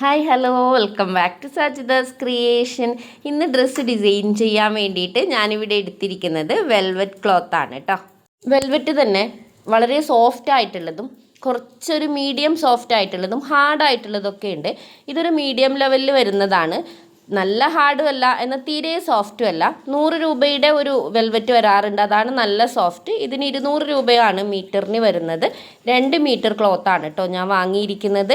Hi hello welcome back to Sajidas creation ഇന്ന് dress design ചെയ്യാൻ വേണ്ടിയിട്ട് ഞാനിവിടെ എടുത്തിരിക്കുന്നത് വെൽവെറ്റ് ക്ലോത്ത് ആണ് കേട്ടോ വെൽവെറ്റ് തന്നെ വളരെ സോഫ്റ്റ് ആയിട്ടുള്ളതും കുറച്ചൊരു മീഡിയം സോഫ്റ്റ് ആയിട്ടുള്ളതും ഹാർഡ് ആയിട്ടുള്ളതൊക്കെ ഉണ്ട്. ഇതൊരു മീഡിയം ലെവലിൽ വരുന്നതാണ്. നല്ല ഹാർഡും അല്ല എന്നാൽ തീരെ സോഫ്റ്റും അല്ല. നൂറ് രൂപയുടെ ഒരു വെൽവെറ്റ് വരാറുണ്ട്. അതാണ് നല്ല സോഫ്റ്റ് ഇതിന് ഇരുന്നൂറ് രൂപയാണ് മീറ്ററിന് വരുന്നത്. രണ്ട് മീറ്റർ ക്ലോത്താണ് കേട്ടോ ഞാൻ വാങ്ങിയിരിക്കുന്നത്.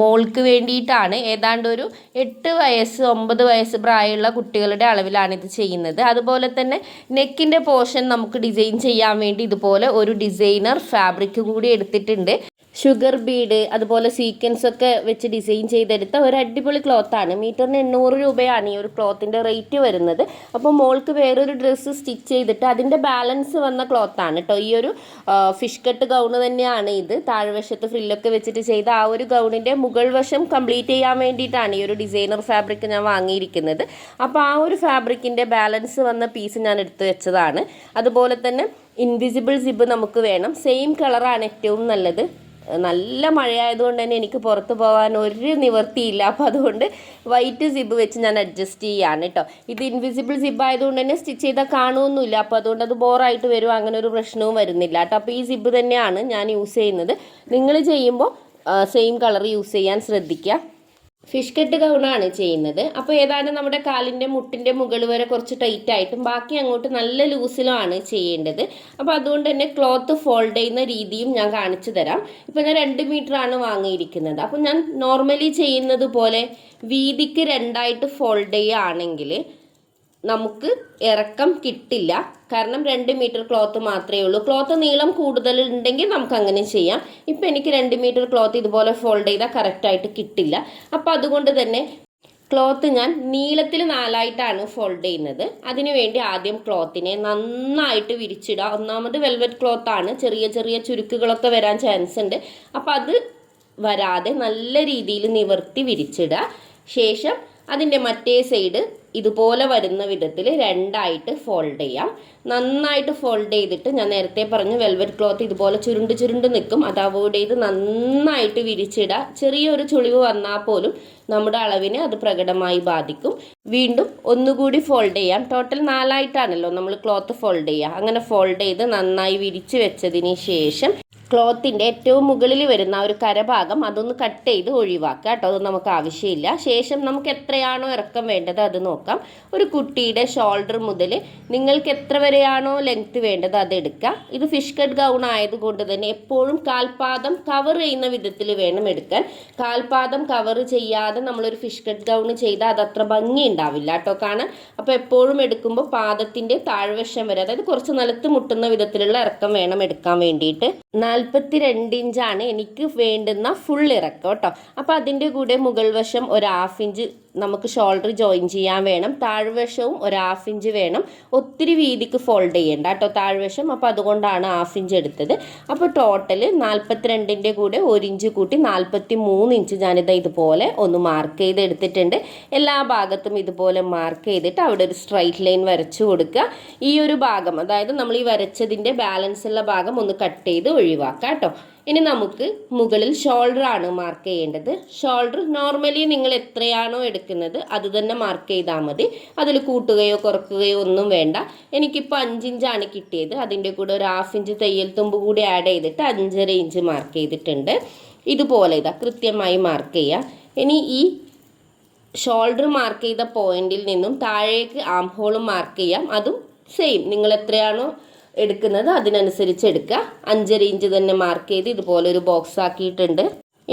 മോൾക്ക് വേണ്ടിയിട്ടാണ്. ഏതാണ്ട് ഒരു എട്ട് വയസ്സ് ഒമ്പത് വയസ്സ് പ്രായമുള്ള കുട്ടികളുടെ അളവിലാണ് ഇത് ചെയ്യുന്നത്. അതുപോലെ തന്നെ നെക്കിന്റെ പോർഷൻ നമുക്ക് ഡിസൈൻ ചെയ്യാൻ വേണ്ടി ഇതുപോലെ ഒരു ഡിസൈനർ ഫാബ്രിക്കും കൂടി എടുത്തിട്ടുണ്ട്. ഷുഗർ ബീഡ് അതുപോലെ സീക്വൻസ് ഒക്കെ വെച്ച് ഡിസൈൻ ചെയ്തെടുത്ത ഒരു അടിപൊളി ക്ലോത്താണ് മീറ്ററിന് എണ്ണൂറ് രൂപയാണ് ഈ ഒരു ക്ലോത്തിന്റെ റേറ്റ് വരുന്നത്. അപ്പോൾ മോൾക്ക് വേറൊരു ഡ്രസ്സ് സ്റ്റിച്ച് ചെയ്തിട്ട് അതിന്റെ ബാലൻസ് വന്ന ക്ലോത്താണ് കേട്ടോ ഈ ഒരു ഫിഷ് കട്ട് ഗൗണ് തന്നെയാണ് ഇത്. താഴ്വശത്ത് ഫ്രില്ലൊക്കെ വെച്ചിട്ട് ചെയ്ത ആ ഒരു ഗൗണിന്റെ മുകൾ വശം കംപ്ലീറ്റ് ചെയ്യാൻ വേണ്ടിയിട്ടാണ് ഈ ഒരു ഡിസൈനർ ഫാബ്രിക് ഞാൻ വാങ്ങിയിരിക്കുന്നത്. അപ്പോൾ ആ ഒരു ഫാബ്രിക്കിന്റെ ബാലൻസ് വന്ന പീസ് ഞാൻ എടുത്തു വെച്ചതാണ്. അതുപോലെ തന്നെ ഇൻവിസിബിൾ സിബ് നമുക്ക് വേണം. സെയിം കളറാണ് ഏറ്റവും നല്ലത്. നല്ല മഴയായതുകൊണ്ട് തന്നെ എനിക്ക് പുറത്ത് പോകാൻ ഒരു നിവൃത്തിയില്ല. അപ്പോൾ അതുകൊണ്ട് വൈറ്റ് സിബ് വെച്ച് ഞാൻ അഡ്ജസ്റ്റ് ചെയ്യാണ് കേട്ടോ ഇത് ഇൻവിസിബിൾ സിബ് ആയതുകൊണ്ട് തന്നെ സ്റ്റിച്ച് ചെയ്താൽ കാണുമൊന്നുമില്ല അപ്പോൾ അതുകൊണ്ട് അത് ബോറായിട്ട് വരും. അങ്ങനെ ഒരു പ്രശ്നവും വരുന്നില്ല കേട്ടോ അപ്പോൾ ഈ സിബ് തന്നെയാണ് ഞാൻ യൂസ് ചെയ്യുന്നത്. നിങ്ങൾ ചെയ്യുമ്പോൾ സെയിം കളർ യൂസ് ചെയ്യാൻ ശ്രദ്ധിക്കുക. ഫിഷ് കെട്ട് ഗൗണാണ് ചെയ്യുന്നത്. അപ്പോൾ ഏതാണ്ട് നമ്മുടെ കാലിന്റെ മുട്ടിന്റെ മുകൾ വരെ കുറച്ച് ടൈറ്റ് ആയിട്ടും ബാക്കി അങ്ങോട്ട് നല്ല ലൂസിലുമാണ് ചെയ്യേണ്ടത്. അപ്പോൾ അതുകൊണ്ട് തന്നെ ക്ലോത്ത് ഫോൾഡ് ചെയ്യുന്ന രീതിയും ഞാൻ കാണിച്ചു തരാം. ഇപ്പോൾ ഞാൻ രണ്ട് ആണ് വാങ്ങിയിരിക്കുന്നത്. അപ്പോൾ ഞാൻ നോർമലി ചെയ്യുന്നത് പോലെ വീതിക്ക് രണ്ടായിട്ട് ഫോൾഡ് ചെയ്യുകയാണെങ്കിൽ നമുക്ക് ഇറക്കം കിട്ടില്ല. കാരണം രണ്ട് മീറ്റർ ക്ലോത്ത് മാത്രമേ ഉള്ളൂ. ക്ലോത്ത് നീളം കൂടുതൽ ഉണ്ടെങ്കിൽ നമുക്ക് അങ്ങനെ ചെയ്യാം. ഇപ്പം എനിക്ക് രണ്ട് മീറ്റർ ക്ലോത്ത് ഇതുപോലെ ഫോൾഡ് ചെയ്താൽ കറക്റ്റായിട്ട് കിട്ടില്ല. അപ്പോൾ അതുകൊണ്ട് തന്നെ ക്ലോത്ത് ഞാൻ നീളത്തിൽ നാലായിട്ടാണ് ഫോൾഡ് ചെയ്യുന്നത്. അതിനുവേണ്ടി ആദ്യം ക്ലോത്തിനെ നന്നായിട്ട് വിരിച്ചിടുക. ഒന്നാമത് വെൽവെറ്റ് ക്ലോത്താണ് ചെറിയ ചെറിയ ചുരുക്കുകളൊക്കെ വരാൻ ചാൻസ് ഉണ്ട്. അപ്പോൾ അത് വരാതെ നല്ല രീതിയിൽ നിവർത്തി വിരിച്ചിടുക. ശേഷം അതിന്റെ മറ്റേ സൈഡ് ഇതുപോലെ വരുന്ന വിധത്തിൽ രണ്ടായിട്ട് ഫോൾഡ് ചെയ്യാം. നന്നായിട്ട് ഫോൾഡ് ചെയ്തിട്ട് ഞാൻ നേരത്തെ പറഞ്ഞു വെൽവെറ്റ് ക്ലോത്ത് ഇതുപോലെ ചുരുണ്ട് ചുരുണ്ട് നിൽക്കും. അത് അവോയ്ഡ് ചെയ്ത് നന്നായിട്ട് വിരിച്ചിടുക. ചെറിയൊരു ചുളിവ് വന്നാൽ പോലും നമ്മുടെ അളവിനെ അത് പ്രകടമായി ബാധിക്കും. വീണ്ടും ഒന്നുകൂടി ഫോൾഡ് ചെയ്യാം. ടോട്ടൽ നാലായിട്ടാണല്ലോ നമ്മൾ ക്ലോത്ത് ഫോൾഡ് ചെയ്യുക. അങ്ങനെ ഫോൾഡ് ചെയ്ത് നന്നായി വിരിച്ച് വെച്ചതിന് ശേഷം ക്ലോത്തിന്റെ ഏറ്റവും മുകളിൽ വരുന്ന ഒരു കരഭാഗം അതൊന്ന് കട്ട് ചെയ്ത് ഒഴിവാക്കുക കേട്ടോ. അത് നമുക്ക് ആവശ്യമില്ല. ശേഷം നമുക്ക് എത്രയാണോ ഇറക്കം വേണ്ടത് അത് നോക്കാം. ഒരു കുട്ടിയുടെ ഷോൾഡർ മുതൽ നിങ്ങൾക്ക് എത്ര വരെയാണോ ലെങ്ത് വേണ്ടത് അത് എടുക്കാം ഇത് ഫിഷ് കട്ട് ഗൗൺ ആയതുകൊണ്ട് തന്നെ എപ്പോഴും കാൽപാദം കവർ ചെയ്യുന്ന വിധത്തിൽ വേണം എടുക്കാൻ. കാൽപാദം കവർ ചെയ്യാതെ നമ്മളൊരു ഫിഷ് കട്ട് ഗൗൺ ചെയ്താൽ അത് അത്ര ഭംഗി ഉണ്ടാവില്ല കേട്ടോ കാണാൻ. അപ്പോൾ എപ്പോഴും എടുക്കുമ്പോൾ പാദത്തിന്റെ താഴ്വശം വരെ അതായത് കുറച്ച് നിലത്ത് മുട്ടുന്ന വിധത്തിലുള്ള ഇറക്കം വേണം എടുക്കാൻ വേണ്ടിയിട്ട്. നാൽപ്പത്തി രണ്ട് ഇഞ്ചാണ് എനിക്ക് വേണ്ടുന്ന ഫുൾ ഇറക്കം കേട്ടോ. അപ്പോൾ അതിന്റെ കൂടെ മുകൾ വശം ഒരു ഹാഫ് ഇഞ്ച് നമുക്ക് ഷോൾഡർ ജോയിൻ ചെയ്യാൻ വേണം. താഴ്വശവും ഒരു ഹാഫ് ഇഞ്ച് വേണം. ഒത്തിരി വീതിക്ക് ഫോൾഡ് ചെയ്യേണ്ട കേട്ടോ താഴ്വശം. അപ്പോൾ അതുകൊണ്ടാണ് ഹാഫ് ഇഞ്ച് എടുത്തത്. അപ്പോൾ ടോട്ടൽ നാൽപ്പത്തിരണ്ടിന്റെ കൂടെ ഒരു ഇഞ്ച് കൂട്ടി നാൽപ്പത്തി മൂന്ന് ഇഞ്ച് ഞാനിത് ഇതുപോലെ ഒന്ന് മാർക്ക് ചെയ്ത് എടുത്തിട്ടുണ്ട് എല്ലാ ഭാഗത്തും ഇതുപോലെ മാർക്ക് ചെയ്തിട്ട് അവിടെ ഒരു സ്ട്രൈറ്റ് ലൈൻ വരച്ചു കൊടുക്കുക. ഈ ഒരു ഭാഗം അതായത് നമ്മൾ ഈ വരച്ചതിന്റെ ബാലൻസ് ഉള്ള ഭാഗം ഒന്ന് കട്ട് ചെയ്ത് ഒഴിവാക്കാം കേട്ടോ. ഇനി നമുക്ക് മുകളിൽ ഷോൾഡർ ആണ് മാർക്ക് ചെയ്യേണ്ടത്. ഷോൾഡർ നോർമലി നിങ്ങൾ എത്രയാണോ എടുക്കുന്നത് അത് തന്നെ മാർക്ക് ചെയ്താൽ മതി. അതിൽ കൂട്ടുകയോ കുറക്കുകയോ ഒന്നും വേണ്ട. എനിക്കിപ്പോൾ അഞ്ചിഞ്ചാണ് കിട്ടിയത്. അതിന്റെ കൂടെ ഒരു ഹാഫ് ഇഞ്ച് തയ്യൽ തുമ്പ് കൂടി ആഡ് ചെയ്തിട്ട് അഞ്ചര ഇഞ്ച് മാർക്ക് ചെയ്തിട്ടുണ്ട്. ഇതുപോലെ ഇതാ കൃത്യമായി മാർക്ക് ചെയ്യുക ഇനി ഈ ഷോൾഡർ മാർക്ക് ചെയ്ത പോയിന്റിൽ നിന്നും താഴേക്ക് ആം ഹോൾ മാർക്ക് ചെയ്യാം. അതും സെയിം നിങ്ങൾ എത്രയാണോ എടുക്കുന്നത് അതിനനുസരിച്ച് എടുക്കുക. അഞ്ചര ഇഞ്ച് തന്നെ മാർക്ക് ചെയ്ത് ഇതുപോലെ ഒരു ബോക്സ് ആക്കിയിട്ടുണ്ട്.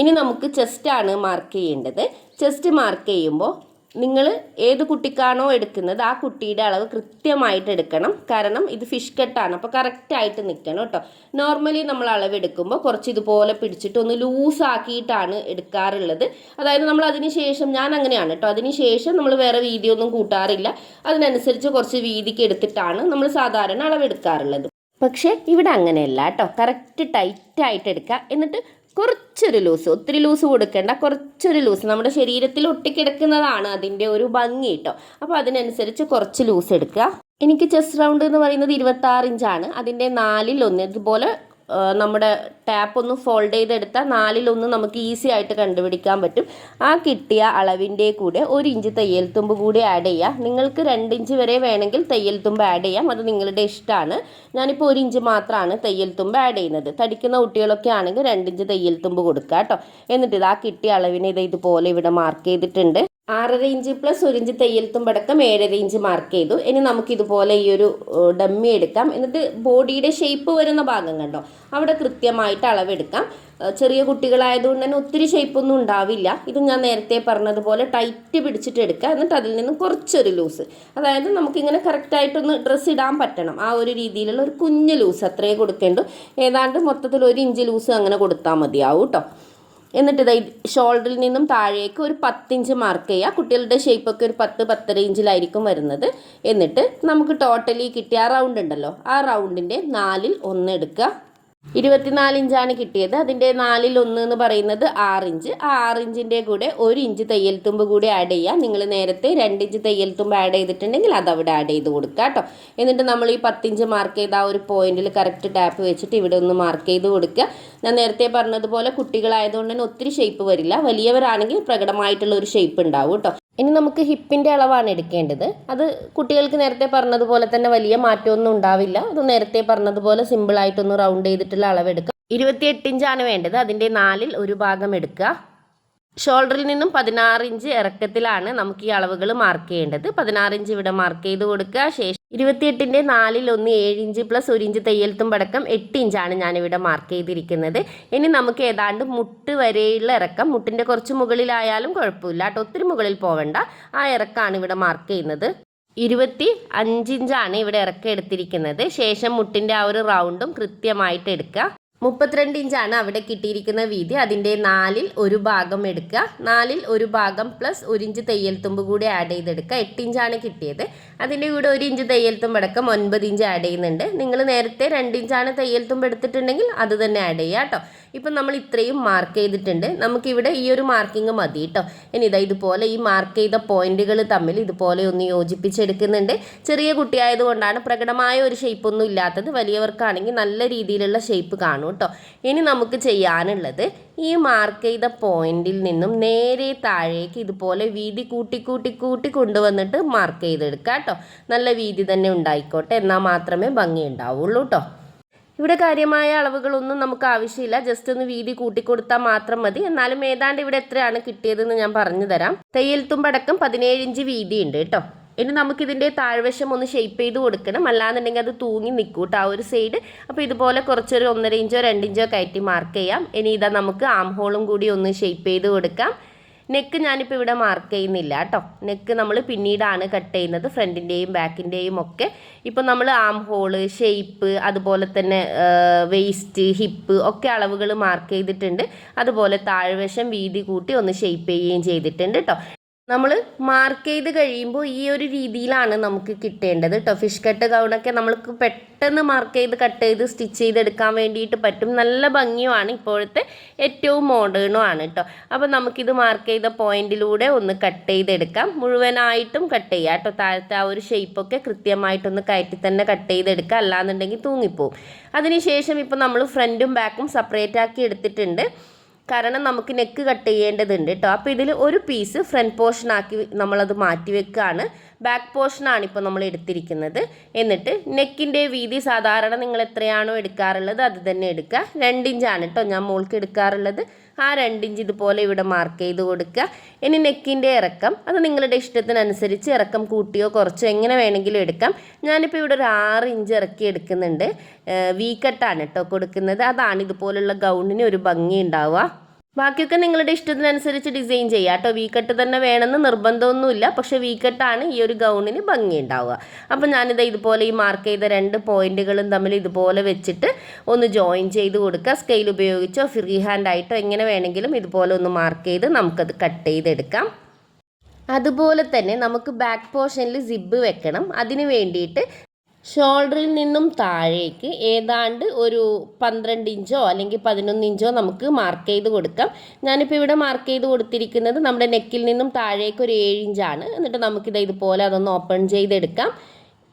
ഇനി നമുക്ക് ചെസ്റ്റാണ് മാർക്ക് ചെയ്യേണ്ടത്. ചെസ്റ്റ് മാർക്ക് ചെയ്യുമ്പോൾ നിങ്ങൾ ഏത് കുട്ടിക്കാണോ എടുക്കുന്നത് ആ കുട്ടിയുടെ അളവ് കൃത്യമായിട്ട് എടുക്കണം. കാരണം ഇത് ഫിഷ് കട്ടാണ് അപ്പോൾ കറക്റ്റായിട്ട് നിൽക്കണം കേട്ടോ. നോർമലി നമ്മൾ അളവെടുക്കുമ്പോൾ കുറച്ച് ഇതുപോലെ പിടിച്ചിട്ട് ഒന്ന് ലൂസാക്കിയിട്ടാണ് എടുക്കാറുള്ളത്. അതായത് നമ്മൾ അതിന് ശേഷം ഞാൻ അങ്ങനെയാണ് കേട്ടോ. അതിന് ശേഷം നമ്മൾ വേറെ വീതി ഒന്നും കൂട്ടാറില്ല. അതിനനുസരിച്ച് കുറച്ച് വീതിക്ക് എടുത്തിട്ടാണ് നമ്മൾ സാധാരണ അളവെടുക്കാറുള്ളത്. പക്ഷേ ഇവിടെ അങ്ങനെയല്ല കേട്ടോ. കറക്റ്റ് ടൈറ്റായിട്ട് എടുക്കുക. എന്നിട്ട് കുറച്ചൊരു ലൂസ് ഒത്തിരി ലൂസ് കൊടുക്കേണ്ട കുറച്ചൊരു ലൂസ്. നമ്മുടെ ശരീരത്തിൽ ഒട്ടിക്കിടക്കുന്നതാണ് അതിന്റെ ഒരു ഭംഗി കേട്ടോ. അപ്പോൾ അതിനനുസരിച്ച് കുറച്ച് ലൂസ് എടുക്കുക. എനിക്ക് ചെസ് റൗണ്ട് എന്ന് പറയുന്നത് ഇരുപത്താറ് ഇഞ്ചാണ്. അതിന്റെ നാലിൽ ഒന്ന് ഇതുപോലെ നമ്മുടെ ടാപ്പ് ഒന്ന് ഫോൾഡ് ചെയ്തെടുത്താൽ നാലിലൊന്ന് നമുക്ക് ഈസി ആയിട്ട് കണ്ടുപിടിക്കാൻ പറ്റും. ആ കിട്ടിയ അളവിന്റെ കൂടെ ഒരു ഇഞ്ച് തയ്യൽ തുമ്പ് കൂടി ആഡ് ചെയ്യാം. നിങ്ങൾക്ക് രണ്ട് ഇഞ്ച് വരെ വേണമെങ്കിൽ തയ്യൽ തുമ്പ് ആഡ് ചെയ്യാം. അത് നിങ്ങളുടെ ഇഷ്ടമാണ്. ഞാനിപ്പോൾ ഒരു ഇഞ്ച് മാത്രമാണ് തയ്യൽ തുമ്പ് ആഡ് ചെയ്യുന്നത്. തടിക്കുന്ന കുട്ടികളൊക്കെ ആണെങ്കിൽ രണ്ട് ഇഞ്ച് തയ്യൽ തുമ്പ് കൊടുക്കുക കേട്ടോ. എന്നിട്ട് ഇത് ആ കിട്ടിയ അളവിനെ ഇത് ഇതുപോലെ ഇവിടെ മാർക്ക് ചെയ്തിട്ടുണ്ട്. ആറര ഇഞ്ച് പ്ലസ് ഒരു ഇഞ്ച് തയ്യൽ തുമ്പടക്കം ഏഴര ഇഞ്ച് മാർക്ക് ചെയ്തു. ഇനി നമുക്ക് ഇതുപോലെ ഈ ഒരു ഡമ്മി എടുക്കാം. എന്നിട്ട് ബോഡിയുടെ ഷേപ്പ് വരുന്ന ഭാഗം കണ്ടോ? അവിടെ കൃത്യമായിട്ട് അളവെടുക്കാം. ചെറിയ കുട്ടികളായതുകൊണ്ട് തന്നെ ഒത്തിരി ഷേപ്പൊന്നും ഉണ്ടാവില്ല. ഇത് ഞാൻ നേരത്തെ പറഞ്ഞതുപോലെ ടൈറ്റ് പിടിച്ചിട്ട് എടുക്കുക. എന്നിട്ട് അതിൽ നിന്ന് കുറച്ചൊരു ലൂസ് അതായത് നമുക്കിങ്ങനെ കറക്റ്റായിട്ടൊന്ന് ഡ്രസ്സ് ഇടാൻ പറ്റണം. ആ ഒരു രീതിയിലുള്ള ഒരു കുഞ്ഞ് ലൂസ് അത്രയേ കൊടുക്കേണ്ടു. ഏതാണ്ട് മൊത്തത്തിൽ ഒരു ഇഞ്ച് ലൂസ് അങ്ങനെ കൊടുത്താൽ മതിയാവും കേട്ടോ എന്നിട്ട് ഇതായി ഷോൾഡറിൽ നിന്നും താഴേക്ക് ഒരു പത്തിഞ്ച് മാർക്ക് ചെയ്യുക. കുട്ടികളുടെ ഷേപ്പൊക്കെ ഒരു പത്ത് പത്തര ഇഞ്ചിലായിരിക്കും വരുന്നത്. എന്നിട്ട് നമുക്ക് ടോട്ടലി കിട്ടിയ ആ റൗണ്ട് ഉണ്ടല്ലോ. ആ റൗണ്ടിന്റെ നാലിൽ ഒന്ന് എടുക്കുക. ഇരുപത്തിനാല് ഇഞ്ചാണ് കിട്ടിയത്. അതിന്റെ നാലിൽ ഒന്ന് എന്ന് പറയുന്നത് ആറിഞ്ച്. ആ ആറിഞ്ചിന്റെ കൂടെ ഒരു ഇഞ്ച് തയ്യൽ തുമ്പ് കൂടി ആഡ് ചെയ്യുക നിങ്ങൾ നേരത്തെ രണ്ട് ഇഞ്ച് തയ്യൽ തുമ്പ് ആഡ് ചെയ്തിട്ടുണ്ടെങ്കിൽ അത് അവിടെ ആഡ് ചെയ്ത് കൊടുക്കുക കേട്ടോ. എന്നിട്ട് നമ്മൾ ഈ പത്തിഞ്ച് മാർക്ക് ചെയ്ത ആ ഒരു പോയിന്റിൽ കറക്റ്റ് ടാപ്പ് വെച്ചിട്ട് ഇവിടെ ഒന്ന് മാർക്ക് ചെയ്ത് കൊടുക്കുക. ഞാൻ നേരത്തെ പറഞ്ഞതുപോലെ കുട്ടികളായതുകൊണ്ട് തന്നെ ഒത്തിരി ഷേപ്പ് വരില്ല. വലിയവരാണെങ്കിൽ പ്രകടമായിട്ടുള്ള ഒരു ഷേപ്പ് ഉണ്ടാവും കേട്ടോ. ഇനി നമുക്ക് ഹിപ്പിന്റെ അളവാണ് എടുക്കേണ്ടത്. അത് കുട്ടികൾക്ക് നേരത്തെ പറഞ്ഞതുപോലെ തന്നെ വലിയ മാറ്റമൊന്നും ഉണ്ടാവില്ല. അത് നേരത്തെ പറഞ്ഞതുപോലെ സിമ്പിളായിട്ടൊന്ന് റൗണ്ട് ചെയ്തിട്ടുള്ള അളവെടുക്കുക ഇരുപത്തിയെട്ട് ഇഞ്ചാണ് വേണ്ടത്. അതിന്റെ നാലിൽ ഒരു ഭാഗം എടുക്കുക. ഷോൾഡറിൽ നിന്നും പതിനാറ് ഇഞ്ച് ഇറക്കത്തിലാണ് നമുക്ക് ഈ അളവുകൾ മാർക്ക് ചെയ്യേണ്ടത്. പതിനാറ് ഇഞ്ച് ഇവിടെ മാർക്ക് ചെയ്ത് കൊടുക്കുക. ശേഷം ഇരുപത്തിയെട്ടിന്റെ നാലിൽ ഒന്ന് ഏഴ് ഇഞ്ച് പ്ലസ് ഒരു ഇഞ്ച് തയ്യൽത്തും തുമ്പടക്കം എട്ട് ഇഞ്ചാണ് ഞാനിവിടെ മാർക്ക് ചെയ്തിരിക്കുന്നത്. ഇനി നമുക്ക് ഏതാണ്ട് മുട്ട് വരെയുള്ള ഇറക്കം. മുട്ടിന്റെ കുറച്ച് മുകളിലായാലും കുഴപ്പമില്ല. കേട്ടോ ഒത്തിരി മുകളിൽ പോവണ്ട. ആ ഇറക്കമാണ് ഇവിടെ മാർക്ക് ചെയ്യുന്നത്. ഇരുപത്തി അഞ്ചിഞ്ചാണ് ഇവിടെ ഇറക്കം എടുത്തിരിക്കുന്നത്. ശേഷം മുട്ടിന്റെ ആ ഒരു റൗണ്ടും കൃത്യമായിട്ട് എടുക്കുക. മുപ്പത്തിരണ്ട് ഇഞ്ചാണ് അവിടെ കിട്ടിയിരിക്കുന്ന വീതി. അതിന്റെ നാലിൽ ഒരു ഭാഗം എടുക്കുക. നാലിൽ ഒരു ഭാഗം പ്ലസ് ഒരു ഇഞ്ച് തയ്യൽ തുമ്പ് കൂടി ആഡ് ചെയ്തെടുക്കുക. എട്ട് ഇഞ്ചാണ് കിട്ടിയത്. അതിന്റെ കൂടെ ഒരു ഇഞ്ച് തയ്യൽ തുമ്പടക്കം ഒൻപത് ഇഞ്ച് ആഡ് ചെയ്യുന്നുണ്ട്. നിങ്ങൾ നേരത്തെ രണ്ട് ഇഞ്ചാണ് തയ്യൽ തുമ്പ് എടുത്തിട്ടുണ്ടെങ്കിൽ അത് തന്നെ ആഡ് ചെയ്യുക കേട്ടോ. ഇപ്പം നമ്മൾ ഇത്രയും മാർക്ക് ചെയ്തിട്ടുണ്ട്. നമുക്കിവിടെ ഈ ഒരു മാർക്കിംഗ് മതി കേട്ടോ. ഇനി ഇതാ ഇതുപോലെ ഈ മാർക്ക് ചെയ്ത പോയിന്റുകൾ തമ്മിൽ ഇതുപോലെ ഒന്ന് യോജിപ്പിച്ചെടുക്കുന്നുണ്ട്. ചെറിയ കുട്ടിയായതുകൊണ്ടാണ് പ്രകടമായ ഒരു ഷേപ്പ് ഒന്നും ഇല്ലാത്തത്. വലിയവർക്കാണെങ്കിൽ നല്ല രീതിയിലുള്ള ഷേപ്പ് കാണും കേട്ടോ. ഇനി നമുക്ക് ചെയ്യാനുള്ളത് ഈ മാർക്ക് ചെയ്ത പോയിന്റിൽ നിന്നും നേരെ താഴേക്ക് ഇതുപോലെ വീതി കൂട്ടി കൂട്ടി കൂട്ടി കൊണ്ടുവന്നിട്ട് മാർക്ക് ചെയ്തെടുക്കുക കേട്ടോ. നല്ല വീതി തന്നെ ഉണ്ടായിക്കോട്ടെ. എന്നാൽ മാത്രമേ ഭംഗി ഉണ്ടാവുള്ളൂ കേട്ടോ. ഇവിടെ കാര്യമായ അളവുകളൊന്നും നമുക്ക് ആവശ്യമില്ല. ജസ്റ്റ് ഒന്ന് വീതി കൂട്ടിക്കൊടുത്താൽ മാത്രം മതി. എന്നാലും ഏതാണ്ട് ഇവിടെ എത്രയാണ് കിട്ടിയതെന്ന് ഞാൻ പറഞ്ഞു തരാം. തയ്യൽ തുമ്പടക്കം പതിനേഴ് ഇഞ്ച് വീതി ഉണ്ട് കേട്ടോ. ഇനി നമുക്കിതിന്റെ താഴ്വശം ഒന്ന് ഷെയ്പ്പ് ചെയ്ത് കൊടുക്കണം. അല്ലാന്നുണ്ടെങ്കിൽ അത് തൂങ്ങി നിൽക്കൂട്ടോ ആ ഒരു സൈഡ് അപ്പോൾ ഇതുപോലെ കുറച്ചൊരു ഒന്നര ഇഞ്ചോ രണ്ട് ഇഞ്ചോ കയറ്റി മാർക്ക് ചെയ്യാം. ഇനി ഇതാ നമുക്ക് ആം ഹോളും കൂടി ഒന്ന് ഷെയ്പ്പ് ചെയ്ത് കൊടുക്കാം. നെക്ക് ഞാനിപ്പോൾ ഇവിടെ മാർക്ക് ചെയ്യുന്നില്ല കേട്ടോ നെക്ക് നമ്മൾ പിന്നീടാണ് കട്ട് ചെയ്യുന്നത് ഫ്രണ്ടിന്റെയും ബാക്കിന്റെയും ഒക്കെ. ഇപ്പോൾ നമ്മൾ ആം ഹോൾ ഷെയ്പ്പ് അതുപോലെ തന്നെ വെയ്സ്റ്റ് ഹിപ്പ് ഒക്കെ അളവുകൾ മാർക്ക് ചെയ്തിട്ടുണ്ട്. അതുപോലെ താഴ്വശം വീതി കൂട്ടി ഒന്ന് ഷെയ്പ്പ് ചെയ്യുകയും ചെയ്തിട്ടുണ്ട് കേട്ടോ നമ്മൾ മാർക്ക് ചെയ്ത് കഴിയുമ്പോൾ ഈ ഒരു രീതിയിലാണ് നമുക്ക് കിട്ടേണ്ടത് കേട്ടോ ഫിഷ് കട്ട് ഗൗണൊക്കെ നമ്മൾക്ക് പെട്ടെന്ന് മാർക്ക് ചെയ്ത് കട്ട് ചെയ്ത് സ്റ്റിച്ച് ചെയ്തെടുക്കാൻ വേണ്ടിയിട്ട് പറ്റും. നല്ല ഭംഗിയുമാണ് ഇപ്പോഴത്തെ ഏറ്റവും മോഡേണും ആണ് കേട്ടോ അപ്പോൾ നമുക്കിത് മാർക്ക് ചെയ്ത പോയിന്റിലൂടെ ഒന്ന് കട്ട് ചെയ്തെടുക്കാം. മുഴുവനായിട്ടും കട്ട് ചെയ്യാം കേട്ടോ താഴത്തെ ആ ഒരു ഷേപ്പൊക്കെ കൃത്യമായിട്ടൊന്ന് കയറ്റി തന്നെ കട്ട് ചെയ്തെടുക്കുക അല്ലാന്നുണ്ടെങ്കിൽ തൂങ്ങിപ്പോവും. അതിനുശേഷം ഇപ്പോൾ നമ്മൾ ഫ്രണ്ടും ബാക്കും സെപ്പറേറ്റ് ആക്കി എടുത്തിട്ടുണ്ട്. കാരണം നമുക്ക് നെക്ക് കട്ട് ചെയ്യേണ്ടതുണ്ട് കേട്ടോ അപ്പോൾ ഇതിൽ ഒരു പീസ് ഫ്രണ്ട് പോർഷനാക്കി നമ്മളത് മാറ്റി വെക്കുകയാണ് ബാക്ക് പോർഷനാണ് ഇപ്പോൾ നമ്മൾ എടുത്തിരിക്കുന്നത്. എന്നിട്ട് നെക്കിന്റെ വീതി സാധാരണ നിങ്ങൾ എത്രയാണോ എടുക്കാറുള്ളത് അത് തന്നെ എടുക്കുക. രണ്ടിഞ്ചാണ് കേട്ടോ ഞാൻ മോൾക്ക് എടുക്കാറുള്ളത്. ആ രണ്ടിഞ്ച് ഇതുപോലെ ഇവിടെ മാർക്ക് ചെയ്ത് കൊടുക്കുക. ഇനി നെക്കിന്റെ ഇറക്കം. അത് നിങ്ങളുടെ ഇഷ്ടത്തിനനുസരിച്ച് ഇറക്കം കൂട്ടിയോ കുറച്ചോ എങ്ങനെ വേണമെങ്കിലും എടുക്കാം. ഞാനിപ്പോൾ ഇവിടെ ഒരു ആറ് ഇഞ്ച് ഇറക്കി എടുക്കുന്നുണ്ട്. വി കേട്ടോ കൊടുക്കുന്നത്. അതാണ് ഇതുപോലുള്ള ഗൗണിന് ഒരു ഭംഗി ഉണ്ടാവുക. ബാക്കിയൊക്കെ നിങ്ങളുടെ ഇഷ്ടത്തിനനുസരിച്ച് ഡിസൈൻ ചെയ്യാം കേട്ടോ. കട്ട് തന്നെ വേണമെന്ന് നിർബന്ധമൊന്നുമില്ല. പക്ഷേ വി കട്ടാണ് ഈ ഒരു ഗൗണിന് ഭംഗി ഉണ്ടാവുക. അപ്പം ഞാനിത് ഇതുപോലെ ഈ മാർക്ക് ചെയ്ത രണ്ട് പോയിന്റുകളും തമ്മിൽ ഇതുപോലെ വെച്ചിട്ട് ഒന്ന് ജോയിൻ ചെയ്ത് കൊടുക്കുക. സ്കെയിൽ ഉപയോഗിച്ചോ ഫ്രീ ഹാൻഡ് ആയിട്ടോ എങ്ങനെ വേണമെങ്കിലും ഇതുപോലെ ഒന്ന് മാർക്ക് ചെയ്ത് നമുക്കത് കട്ട് ചെയ്തെടുക്കാം. അതുപോലെ തന്നെ നമുക്ക് ബാക്ക് പോർഷനിൽ സിബ് വെക്കണം. അതിന് വേണ്ടിയിട്ട് ഷോൾഡറിൽ നിന്നും താഴേക്ക് ഏതാണ്ട് ഒരു പന്ത്രണ്ട് ഇഞ്ചോ അല്ലെങ്കിൽ പതിനൊന്ന് ഇഞ്ചോ നമുക്ക് മാർക്ക് ചെയ്ത് കൊടുക്കാം. ഞാനിപ്പോൾ ഇവിടെ മാർക്ക് ചെയ്ത് കൊടുത്തിരിക്കുന്നത് നമ്മുടെ നെക്കിൽ നിന്നും താഴേക്ക് ഒരു ഏഴ് ഇഞ്ചാണ് എന്നിട്ട് നമുക്കിത് ഇതുപോലെ അതൊന്ന് ഓപ്പൺ ചെയ്തെടുക്കാം.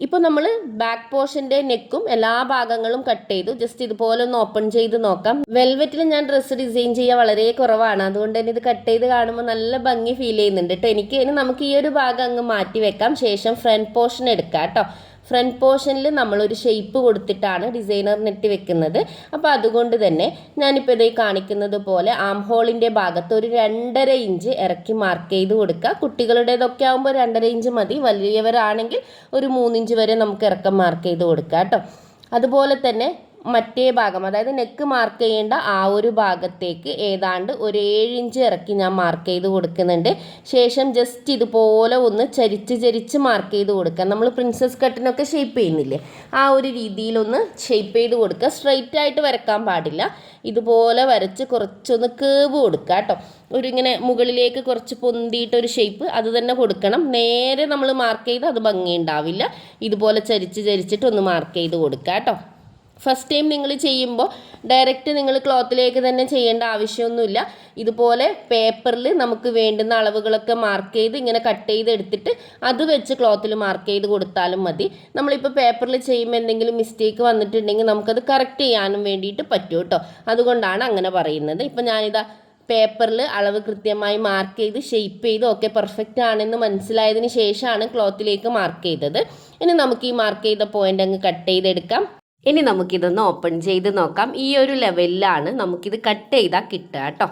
ഇപ്പോൾ നമ്മൾ ബാക്ക് പോർഷന്റെ നെക്കും എല്ലാ ഭാഗങ്ങളും കട്ട് ചെയ്തു. ജസ്റ്റ് ഇതുപോലെ ഒന്ന് ഓപ്പൺ ചെയ്ത് നോക്കാം. വെൽവെറ്റിൽ ഞാൻ ഡ്രസ്സ് ഡിസൈൻ ചെയ്യുക വളരെ കുറവാണ്. അതുകൊണ്ട് തന്നെ ഇത് കട്ട് ചെയ്ത് കാണുമ്പോൾ നല്ല ഭംഗി ഫീൽ ചെയ്യുന്നുണ്ട് കേട്ടോ എനിക്ക് നമുക്ക് ഈ ഒരു ഭാഗം അങ്ങ് മാറ്റി വെക്കാം. ശേഷം ഫ്രണ്ട് പോർഷൻ എടുക്കാം കേട്ടോ ഫ്രണ്ട് പോർഷനിൽ നമ്മളൊരു ഷേപ്പ് കൊടുത്തിട്ടാണ് ഡിസൈനർ നെറ്റ് വെക്കുന്നത്. അപ്പോൾ അതുകൊണ്ട് തന്നെ ഞാനിപ്പോൾ ഇതേ കാണിക്കുന്നത് പോലെ ആം ഹോളിന്റെ ഭാഗത്ത് ഒരു രണ്ടര ഇഞ്ച് ഇറക്കി മാർക്ക് ചെയ്ത് കൊടുക്കുക. കുട്ടികളുടേതൊക്കെ ആകുമ്പോൾ രണ്ടര ഇഞ്ച് മതി. വലിയവരാണെങ്കിൽ ഒരു മൂന്നിഞ്ച് വരെ നമുക്ക് ഇറക്കം മാർക്ക് ചെയ്ത് കൊടുക്കുക കേട്ടോ. അതുപോലെ തന്നെ മറ്റേ ഭാഗം അതായത് നെക്ക് മാർക്ക് ചെയ്യേണ്ട ആ ഒരു ഭാഗത്തേക്ക് ഏതാണ്ട് ഒരു ഏഴ് ഇഞ്ച് ഇറക്കി ഞാൻ മാർക്ക് ചെയ്ത് കൊടുക്കുന്നുണ്ട്. ശേഷം ജസ്റ്റ് ഇതുപോലെ ഒന്ന് ചരിച്ച് ചരിച്ച് മാർക്ക് ചെയ്ത് കൊടുക്കുക നമ്മൾ പ്രിൻസസ് കട്ടിനൊക്കെ ഷേപ്പ് ചെയ്യുന്നില്ലേ? ആ ഒരു രീതിയിലൊന്ന് ഷേപ്പ് ചെയ്ത് കൊടുക്കുക. സ്ട്രൈറ്റ് ആയിട്ട് വരക്കാൻ പാടില്ല. ഇതുപോലെ വരച്ച് കുറച്ചൊന്ന് കേവ് കൊടുക്കുക കേട്ടോ. ഒരു ഇങ്ങനെ മുകളിലേക്ക് കുറച്ച് പൊന്തിയിട്ടൊരു ഷേപ്പ് അത് തന്നെ കൊടുക്കണം. നേരെ നമ്മൾ മാർക്ക് ചെയ്ത് അത് ഭംഗി ഉണ്ടാവില്ല. ഇതുപോലെ ചരിച്ച് ചരിച്ചിട്ട് ഒന്ന് മാർക്ക് ചെയ്ത് കൊടുക്കുക കേട്ടോ. ഫസ്റ്റ് ടൈം നിങ്ങൾ ചെയ്യുമ്പോൾ ഡയറക്റ്റ് നിങ്ങൾ ക്ലോത്തിലേക്ക് തന്നെ ചെയ്യേണ്ട ആവശ്യമൊന്നുമില്ല. ഇതുപോലെ പേപ്പറിൽ നമുക്ക് വേണ്ടുന്ന അളവുകളൊക്കെ മാർക്ക് ചെയ്ത് ഇങ്ങനെ കട്ട് ചെയ്ത് എടുത്തിട്ട് അത് വെച്ച് ക്ലോത്തിൽ മാർക്ക് ചെയ്ത് കൊടുത്താലും മതി. നമ്മളിപ്പോൾ പേപ്പറിൽ ചെയ്യുമ്പോൾ എന്തെങ്കിലും മിസ്റ്റേക്ക് വന്നിട്ടുണ്ടെങ്കിൽ നമുക്കത് കറക്റ്റ് ചെയ്യാനും വേണ്ടിയിട്ട് പറ്റും കേട്ടോ. അതുകൊണ്ടാണ് അങ്ങനെ പറയുന്നത്. ഇപ്പം ഞാനിതാ പേപ്പറിൽ അളവ് കൃത്യമായി മാർക്ക് ചെയ്ത് ഷെയ്പ്പ് ചെയ്ത് ഒക്കെ പെർഫെക്റ്റ് ആണെന്ന് മനസ്സിലായതിന് ശേഷമാണ് ക്ലോത്തിലേക്ക് മാർക്ക് ചെയ്തത്. ഇനി നമുക്ക് ഈ മാർക്ക് ചെയ്ത പോയിന്റ് അങ്ങ് കട്ട് ചെയ്തെടുക്കാം. ഇനി നമുക്കിതൊന്ന് ഓപ്പൺ ചെയ്ത് നോക്കാം. ഈ ഒരു ലെവലിലാണ് നമുക്കിത് കട്ട് ചെയ്താൽ കിട്ടുക കേട്ടോ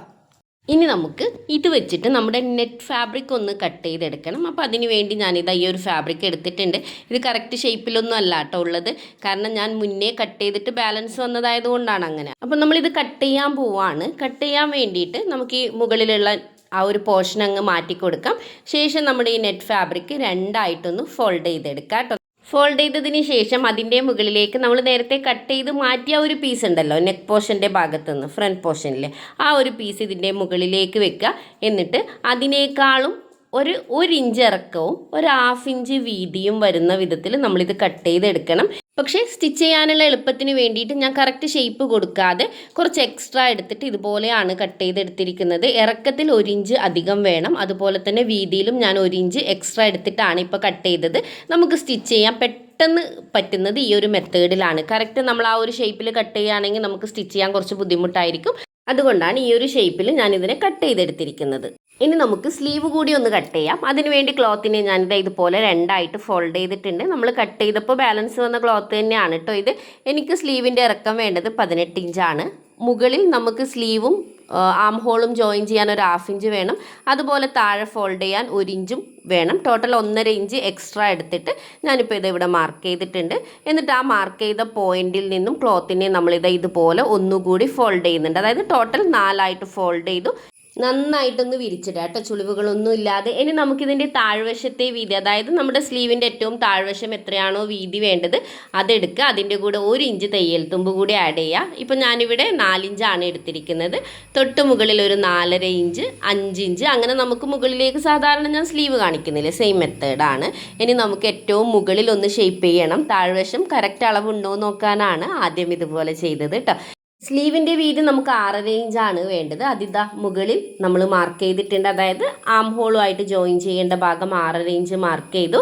ഇനി നമുക്ക് ഇത് വെച്ചിട്ട് നമ്മുടെ നെറ്റ് ഫാബ്രിക് ഒന്ന് കട്ട് ചെയ്തെടുക്കണം. അപ്പോൾ അതിന് വേണ്ടി ഞാനിത് ഈ ഒരു ഫാബ്രിക് എടുത്തിട്ടുണ്ട്. ഇത് കറക്റ്റ് ഷേപ്പിലൊന്നും അല്ല കേട്ടോ ഉള്ളത്. കാരണം ഞാൻ മുന്നേ കട്ട് ചെയ്തിട്ട് ബാലൻസ് വന്നതായതുകൊണ്ടാണ് അങ്ങനെ. അപ്പോൾ നമ്മളിത് കട്ട് ചെയ്യാൻ പോവാണ്. കട്ട് ചെയ്യാൻ വേണ്ടിയിട്ട് നമുക്ക് ഈ മുകളിലുള്ള ആ ഒരു പോർഷൻ അങ്ങ് മാറ്റി കൊടുക്കാം ശേഷം നമ്മുടെ ഈ നെറ്റ് ഫാബ്രിക് രണ്ടായിട്ടൊന്ന് ഫോൾഡ് ചെയ്തെടുക്കാം കേട്ടോ ഫോൾഡ് ചെയ്തതിന് ശേഷം അതിന്റെ മുകളിലേക്ക് നമ്മൾ നേരത്തെ കട്ട് ചെയ്ത് മാറ്റിയ ഒരു പീസ് ഉണ്ടല്ലോ നെക്ക് പോർഷന്റെ ഭാഗത്തു നിന്ന് ഫ്രണ്ട് പോർഷനിൽ ആ ഒരു പീസ് ഇതിന്റെ മുകളിലേക്ക് വെക്കുക. എന്നിട്ട് അതിനേക്കാളും ഒരു ഒരു ഇഞ്ച് ഇറക്കവും ഒരു ഹാഫ് ഇഞ്ച് വീതിയും വരുന്ന വിധത്തിൽ നമ്മളിത് കട്ട് ചെയ്തെടുക്കണം. പക്ഷേ സ്റ്റിച്ച് ചെയ്യാനുള്ള എളുപ്പത്തിന് വേണ്ടിയിട്ട് ഞാൻ കറക്റ്റ് ഷേപ്പ് കൊടുക്കാതെ കുറച്ച് എക്സ്ട്രാ എടുത്തിട്ട് ഇതുപോലെയാണ് കട്ട് ചെയ്തെടുത്തിരിക്കുന്നത്. ഇറക്കത്തിൽ ഒരു ഇഞ്ച് അധികം വേണം. അതുപോലെ തന്നെ വീതിയിലും ഞാൻ ഒരു ഇഞ്ച് എക്സ്ട്രാ എടുത്തിട്ടാണ് ഇപ്പോൾ കട്ട് ചെയ്തത്. നമുക്ക് സ്റ്റിച്ച് ചെയ്യാൻ പെട്ടെന്ന് പറ്റുന്നത് ഈ ഒരു മെത്തേഡിലാണ് കറക്റ്റ് നമ്മൾ ആ ഒരു ഷേപ്പിൽ കട്ട് ചെയ്യുകയാണെങ്കിൽ നമുക്ക് സ്റ്റിച്ച് ചെയ്യാൻ കുറച്ച് ബുദ്ധിമുട്ടായിരിക്കും. അതുകൊണ്ടാണ് ഈ ഒരു ഷേപ്പിൽ ഞാൻ ഇതിനെ കട്ട് ചെയ്തെടുത്തിരിക്കുന്നത്. ഇനി നമുക്ക് സ്ലീവ് കൂടി ഒന്ന് കട്ട് ചെയ്യാം. അതിനുവേണ്ടി ക്ലോത്തിനെ ഞാനിത് ഇതുപോലെ രണ്ടായിട്ട് ഫോൾഡ് ചെയ്തിട്ടുണ്ട്. നമ്മൾ കട്ട് ചെയ്തപ്പോൾ ബാലൻസ് വന്ന ക്ലോത്ത് തന്നെയാണ് കേട്ടോ ഇത്. എനിക്ക് സ്ലീവിന്റെ ഇറക്കം വേണ്ടത് പതിനെട്ട് ഇഞ്ചാണ് മുകളിൽ നമുക്ക് സ്ലീവും ആം ഹോളും ജോയിൻ ചെയ്യാൻ ഒരു ഹാഫ് ഇഞ്ച് വേണം. അതുപോലെ താഴെ ഫോൾഡ് ചെയ്യാൻ ഒരു ഇഞ്ചും വേണം. ടോട്ടൽ ഒന്നര ഇഞ്ച് എക്സ്ട്രാ എടുത്തിട്ട് ഞാനിപ്പോൾ ഇത് ഇവിടെ മാർക്ക് ചെയ്തിട്ടുണ്ട്. എന്നിട്ട് ആ മാർക്ക് ചെയ്ത പോയിന്റിൽ നിന്നും ക്ലോത്തിനെ നമ്മളിത് ഇതുപോലെ ഒന്നുകൂടി ഫോൾഡ് ചെയ്യുന്നുണ്ട്. അതായത് ടോട്ടൽ നാലായിട്ട് ഫോൾഡ് ചെയ്തു. നന്നായിട്ടൊന്ന് വിരിച്ചിടുക കേട്ടോ. ചുളിവുകളൊന്നും ഇല്ലാതെ. ഇനി നമുക്കിതിന്റെ താഴ്വശത്തെ വീതി അതായത് നമ്മുടെ സ്ലീവിന്റെ ഏറ്റവും താഴ്വശം എത്രയാണോ വീതി വേണ്ടത് അതെടുക്കുക. അതിന്റെ കൂടെ ഒരു ഇഞ്ച് തയ്യൽ തുമ്പ് കൂടി ആഡ് ചെയ്യുക. ഇപ്പം ഞാനിവിടെ നാലിഞ്ചാണ് എടുത്തിരിക്കുന്നത്. തൊട്ട് മുകളിൽ ഒരു നാലര ഇഞ്ച് അഞ്ച് ഇഞ്ച്. അങ്ങനെ നമുക്ക് മുകളിലേക്ക് സാധാരണ ഞാൻ സ്ലീവ് കാണിക്കുന്നില്ല? സെയിം മെത്തേഡാണ് ഇനി നമുക്ക് ഏറ്റവും മുകളിൽ ഒന്ന് ഷേപ്പ് ചെയ്യണം. താഴ്വശം കറക്റ്റ് അളവുണ്ടോ നോക്കാനാണ് ആദ്യം ഇതുപോലെ ചെയ്തത് കേട്ടോ. സ്ലീവിന്റെ വീതി നമുക്ക് ആറര ഇഞ്ചാണ് വേണ്ടത്. അതിതാ മുകളിൽ നമ്മൾ മാർക്ക് ചെയ്തിട്ടുണ്ട്. അതായത് ആം ഹോളുമായിട്ട് ജോയിൻ ചെയ്യേണ്ട ഭാഗം ആറര ഇഞ്ച് മാർക്ക് ചെയ്തു.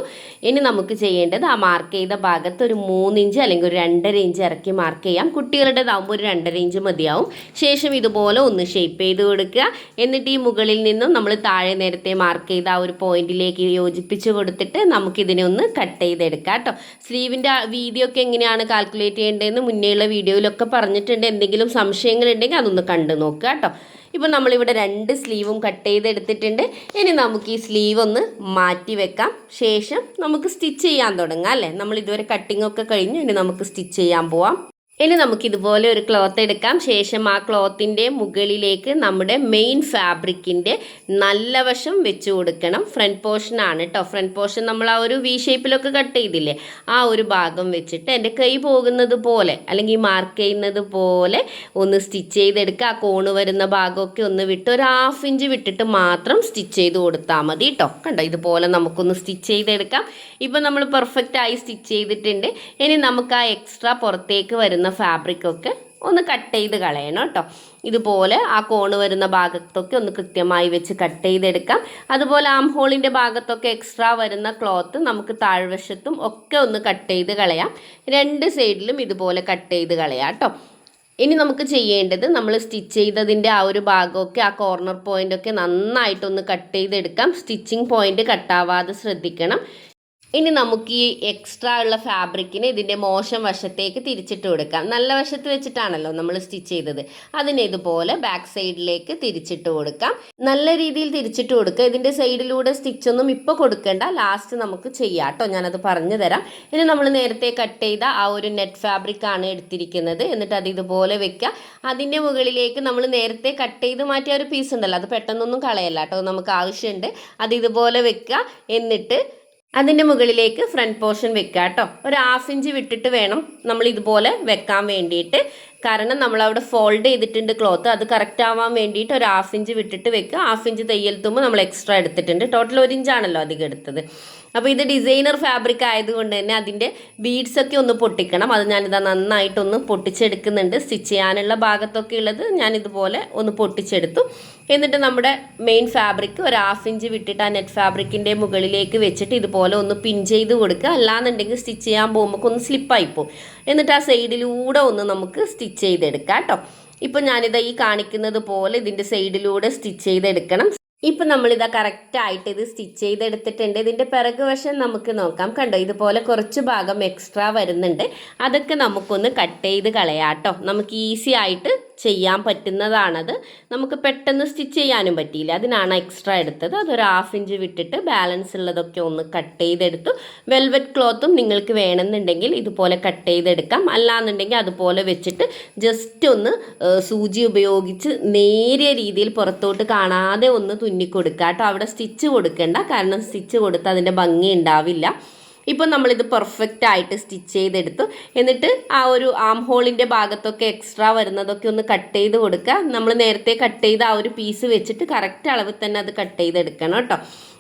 ഇനി നമുക്ക് ചെയ്യേണ്ടത് ആ മാർക്ക് ചെയ്ത ഭാഗത്ത് ഒരു മൂന്നിഞ്ച് അല്ലെങ്കിൽ ഒരു രണ്ടര ഇഞ്ച് ഇറക്കി മാർക്ക് ചെയ്യാം. കുട്ടികളുടേതാകുമ്പോൾ ഒരു രണ്ടര ഇഞ്ച് മതിയാവും. ശേഷം ഇതുപോലെ ഒന്ന് ഷേപ്പ് ചെയ്ത് കൊടുക്കുക. എന്നിട്ട് ഈ മുകളിൽ നിന്നും നമ്മൾ താഴെ നേരത്തെ മാർക്ക് ചെയ്ത ആ ഒരു പോയിന്റിലേക്ക് യോജിപ്പിച്ച് കൊടുത്തിട്ട് നമുക്കിതിനെ ഒന്ന് കട്ട് ചെയ്തെടുക്കാം കേട്ടോ. സ്ലീവിന്റെ വീതിയൊക്കെ എങ്ങനെയാണ് കാൽക്കുലേറ്റ് ചെയ്യേണ്ടതെന്ന് മുന്നേയുള്ള വീഡിയോയിലൊക്കെ പറഞ്ഞിട്ടുണ്ട്. എന്തെങ്കിലും സംശയങ്ങളുണ്ടെങ്കിൽ അതൊന്ന് കണ്ടു നോക്കുക കേട്ടോ. ഇപ്പോൾ നമ്മളിവിടെ രണ്ട് സ്ലീവും കട്ട് ചെയ്തെടുത്തിട്ടുണ്ട്. ഇനി നമുക്ക് ഈ സ്ലീവ് ഒന്ന് മാറ്റി വെക്കാം. ശേഷം നമുക്ക് സ്റ്റിച്ച് ചെയ്യാൻ തുടങ്ങാം അല്ലേ? നമ്മൾ ഇതുവരെ കട്ടിംഗ് ഒക്കെ കഴിഞ്ഞു. ഇനി നമുക്ക് സ്റ്റിച്ച് ചെയ്യാൻ പോവാം. ഇനി നമുക്ക് ഇതുപോലെ ഒരു ക്ലോത്ത് എടുക്കാം. ശേഷം ആ ക്ലോത്തിന്റെ മുകളിലേക്ക് നമ്മുടെ മെയിൻ ഫാബ്രിക്കിന്റെ നല്ല വശം വെച്ച് കൊടുക്കണം. ഫ്രണ്ട് പോർഷൻ ആണ് കേട്ടോ ഫ്രണ്ട് പോർഷൻ നമ്മൾ ആ ഒരു വി ഷേപ്പിലൊക്കെ കട്ട് ചെയ്തില്ലേ? ആ ഒരു ഭാഗം വെച്ചിട്ട് എന്റെ കൈ പോകുന്നത് പോലെ അല്ലെങ്കിൽ മാർക്ക് ചെയ്യുന്നത് പോലെ ഒന്ന് സ്റ്റിച്ച് ചെയ്തെടുക്കുക. ആ കോണ് വരുന്ന ഭാഗമൊക്കെ ഒന്ന് വിട്ട് ഒരു ഹാഫ് ഇഞ്ച് വിട്ടിട്ട് മാത്രം സ്റ്റിച്ച് ചെയ്ത് കൊടുത്താൽ മതി കേട്ടോ കണ്ടോ? ഇതുപോലെ നമുക്കൊന്ന് സ്റ്റിച്ച് ചെയ്തെടുക്കാം. ഇപ്പം നമ്മൾ പെർഫെക്റ്റ് ആയി സ്റ്റിച്ച് ചെയ്തിട്ടുണ്ട്. ഇനി നമുക്ക് ആ എക്സ്ട്രാ പുറത്തേക്ക് വരുന്ന ഫാബ്രിക് ഒക്കെ ഒന്ന് കട്ട് ചെയ്ത് കളയണം കേട്ടോ. ഇതുപോലെ ആ കോണ് വരുന്ന ഭാഗത്തൊക്കെ ഒന്ന് കൃത്യമായി വെച്ച് കട്ട് ചെയ്തെടുക്കാം. അതുപോലെ ആം ഹോളിന്റെ ഭാഗത്തൊക്കെ എക്സ്ട്രാ വരുന്ന ക്ലോത്ത് നമുക്ക് താഴ്വശത്തും ഒക്കെ ഒന്ന് കട്ട് ചെയ്ത് കളയാം. രണ്ട് സൈഡിലും ഇതുപോലെ കട്ട് ചെയ്ത് കളയാം കേട്ടോ. ഇനി നമുക്ക് ചെയ്യേണ്ടത് നമ്മൾ സ്റ്റിച്ച് ചെയ്തതിന്റെ ആ ഒരു ഭാഗമൊക്കെ ആ കോർണർ പോയിന്റൊക്കെ നന്നായിട്ടൊന്ന് കട്ട് ചെയ്തെടുക്കാം. സ്റ്റിച്ചിങ് പോയിന്റ് കട്ടാവാതെ ശ്രദ്ധിക്കണം. ഇനി നമുക്ക് ഈ എക്സ്ട്രാ ഉള്ള ഫാബ്രിക്കിന് ഇതിന്റെ മോശം വശത്തേക്ക് തിരിച്ചിട്ട് കൊടുക്കാം. നല്ല വശത്ത് വെച്ചിട്ടാണല്ലോ നമ്മൾ സ്റ്റിച്ച് ചെയ്തത്. അതിനെ ഇതുപോലെ ബാക്ക് സൈഡിലേക്ക് തിരിച്ചിട്ട് കൊടുക്കാം. നല്ല രീതിയിൽ തിരിച്ചിട്ട് കൊടുക്കുക. ഇതിന്റെ സൈഡിലൂടെ സ്റ്റിച്ചൊന്നും ഇപ്പോൾ കൊടുക്കേണ്ട. ലാസ്റ്റ് നമുക്ക് ചെയ്യാം കേട്ടോ ഞാനത് പറഞ്ഞു തരാം. ഇനി നമ്മൾ നേരത്തെ കട്ട് ചെയ്ത ആ ഒരു നെറ്റ് ഫാബ്രിക് ആണ് എടുത്തിരിക്കുന്നത്. എന്നിട്ട് അത് ഇതുപോലെ വെക്കുക. അതിന്റെ മുകളിലേക്ക് നമ്മൾ നേരത്തെ കട്ട് ചെയ്ത് മാറ്റിയ ഒരു പീസ് ഉണ്ടല്ലോ. അത് പെട്ടെന്നൊന്നും കളയല്ല കേട്ടോ നമുക്ക് ആവശ്യമുണ്ട്. അത് ഇതുപോലെ വെക്കുക. എന്നിട്ട് അതിന്റെ മുകളിലേക്ക് ഫ്രണ്ട് പോർഷൻ വെക്കുക കേട്ടോ. ഒരു ഹാഫ് ഇഞ്ച് വിട്ടിട്ട് വേണം നമ്മൾ ഇതുപോലെ വെക്കാൻ വേണ്ടിയിട്ട്. കാരണം നമ്മൾ അവിടെ ഫോൾഡ് ചെയ്തിട്ടുണ്ട് ക്ലോത്ത് അത് കറക്റ്റ് ആവാൻ വേണ്ടിയിട്ട് ഒരു ഹാഫ് ഇഞ്ച് വിട്ടിട്ട് വെക്കുക. ഹാഫ് ഇഞ്ച് തയ്യൽ തുമ്പ് നമ്മൾ എക്സ്ട്രാ എടുത്തിട്ടുണ്ട്. ടോട്ടൽ ഒരു ഇഞ്ചാണല്ലോ അധികം എടുത്തത്. അപ്പോൾ ഇത് ഡിസൈനർ ഫാബ്രിക് ആയതുകൊണ്ട് തന്നെ അതിന്റെ ബീഡ്സൊക്കെ ഒന്ന് പൊട്ടിക്കണം. അത് ഞാനിതാ നന്നായിട്ടൊന്ന് പൊട്ടിച്ചെടുക്കുന്നുണ്ട്. സ്റ്റിച്ച് ചെയ്യാനുള്ള ഭാഗത്തൊക്കെ ഉള്ളത് ഞാനിതുപോലെ ഒന്ന് പൊട്ടിച്ചെടുത്തു. എന്നിട്ട് നമ്മുടെ മെയിൻ ഫാബ്രിക് ഒരു ഹാഫ് ഇഞ്ച് വിട്ടിട്ട് ആ നെറ്റ് ഫാബ്രിക്കിന്റെ മുകളിലേക്ക് വെച്ചിട്ട് ഇതുപോലെ ഒന്ന് പിൻ ചെയ്ത് കൊടുക്കുക. അല്ലാന്നുണ്ടെങ്കിൽ സ്റ്റിച്ച് ചെയ്യാൻ പോകുമ്പോൾ ഒന്ന് സ്ലിപ്പായി പോകും. എന്നിട്ട് ആ സൈഡിലൂടെ ഒന്ന് നമുക്ക് സ്റ്റിച്ച് ചെയ്തെടുക്കാം കേട്ടോ. ഇപ്പം ഞാനിത് ഈ കാണിക്കുന്നത് പോലെ ഇതിന്റെ സൈഡിലൂടെ സ്റ്റിച്ച് ചെയ്തെടുക്കണം. ഇപ്പം നമ്മളിതാ കറക്റ്റായിട്ട് ഇത് സ്റ്റിച്ച് ചെയ്തെടുത്തിട്ടുണ്ട്. ഇതിന്റെ പിറകു വശം നമുക്ക് നോക്കാം. കണ്ടോ? ഇതുപോലെ കുറച്ച് ഭാഗം എക്സ്ട്രാ വരുന്നുണ്ട്. അതൊക്കെ നമുക്കൊന്ന് കട്ട് ചെയ്ത് കളയാട്ടോ. നമുക്ക് ഈസി ആയിട്ട് ചെയ്യാൻ പറ്റുന്നതാണത്. നമുക്ക് പെട്ടെന്ന് സ്റ്റിച്ച് ചെയ്യാനും പറ്റിയില്ല. അതിനാണ് എക്സ്ട്രാ എടുത്തത്. അതൊരു ഹാഫ് ഇഞ്ച് വിട്ടിട്ട് ബാലൻസ് ഉള്ളതൊക്കെ ഒന്ന് കട്ട് ചെയ്തെടുത്തു. വെൽവെറ്റ് ക്ലോത്തും നിങ്ങൾക്ക് വേണമെന്നുണ്ടെങ്കിൽ ഇതുപോലെ കട്ട് ചെയ്തെടുക്കാം. അല്ലാന്നുണ്ടെങ്കിൽ അതുപോലെ വെച്ചിട്ട് ജസ്റ്റ് ഒന്ന് സൂചി ഉപയോഗിച്ച് നേരിയ രീതിയിൽ പുറത്തോട്ട് കാണാതെ ഒന്ന് തുന്നി കൊടുക്കുക കേട്ടോ അവിടെ സ്റ്റിച്ച് കൊടുക്കേണ്ട. കാരണം സ്റ്റിച്ച് കൊടുത്ത് അതിന്റെ ഭംഗി ഉണ്ടാവില്ല. ഇപ്പം നമ്മളിത് പെർഫെക്റ്റ് ആയിട്ട് സ്റ്റിച്ച് ചെയ്തെടുത്തു. എന്നിട്ട് ആ ഒരു ആം ഹോളിന്റെ ഭാഗത്തൊക്കെ എക്സ്ട്രാ വരുന്നതൊക്കെ ഒന്ന് കട്ട് ചെയ്ത് കൊടുക്കുക നമ്മൾ നേരത്തെ കട്ട് ചെയ്ത ആ ഒരു പീസ് വെച്ചിട്ട് കറക്റ്റ് അളവിൽ തന്നെ അത് കട്ട് ചെയ്തെടുക്കണം കേട്ടോ.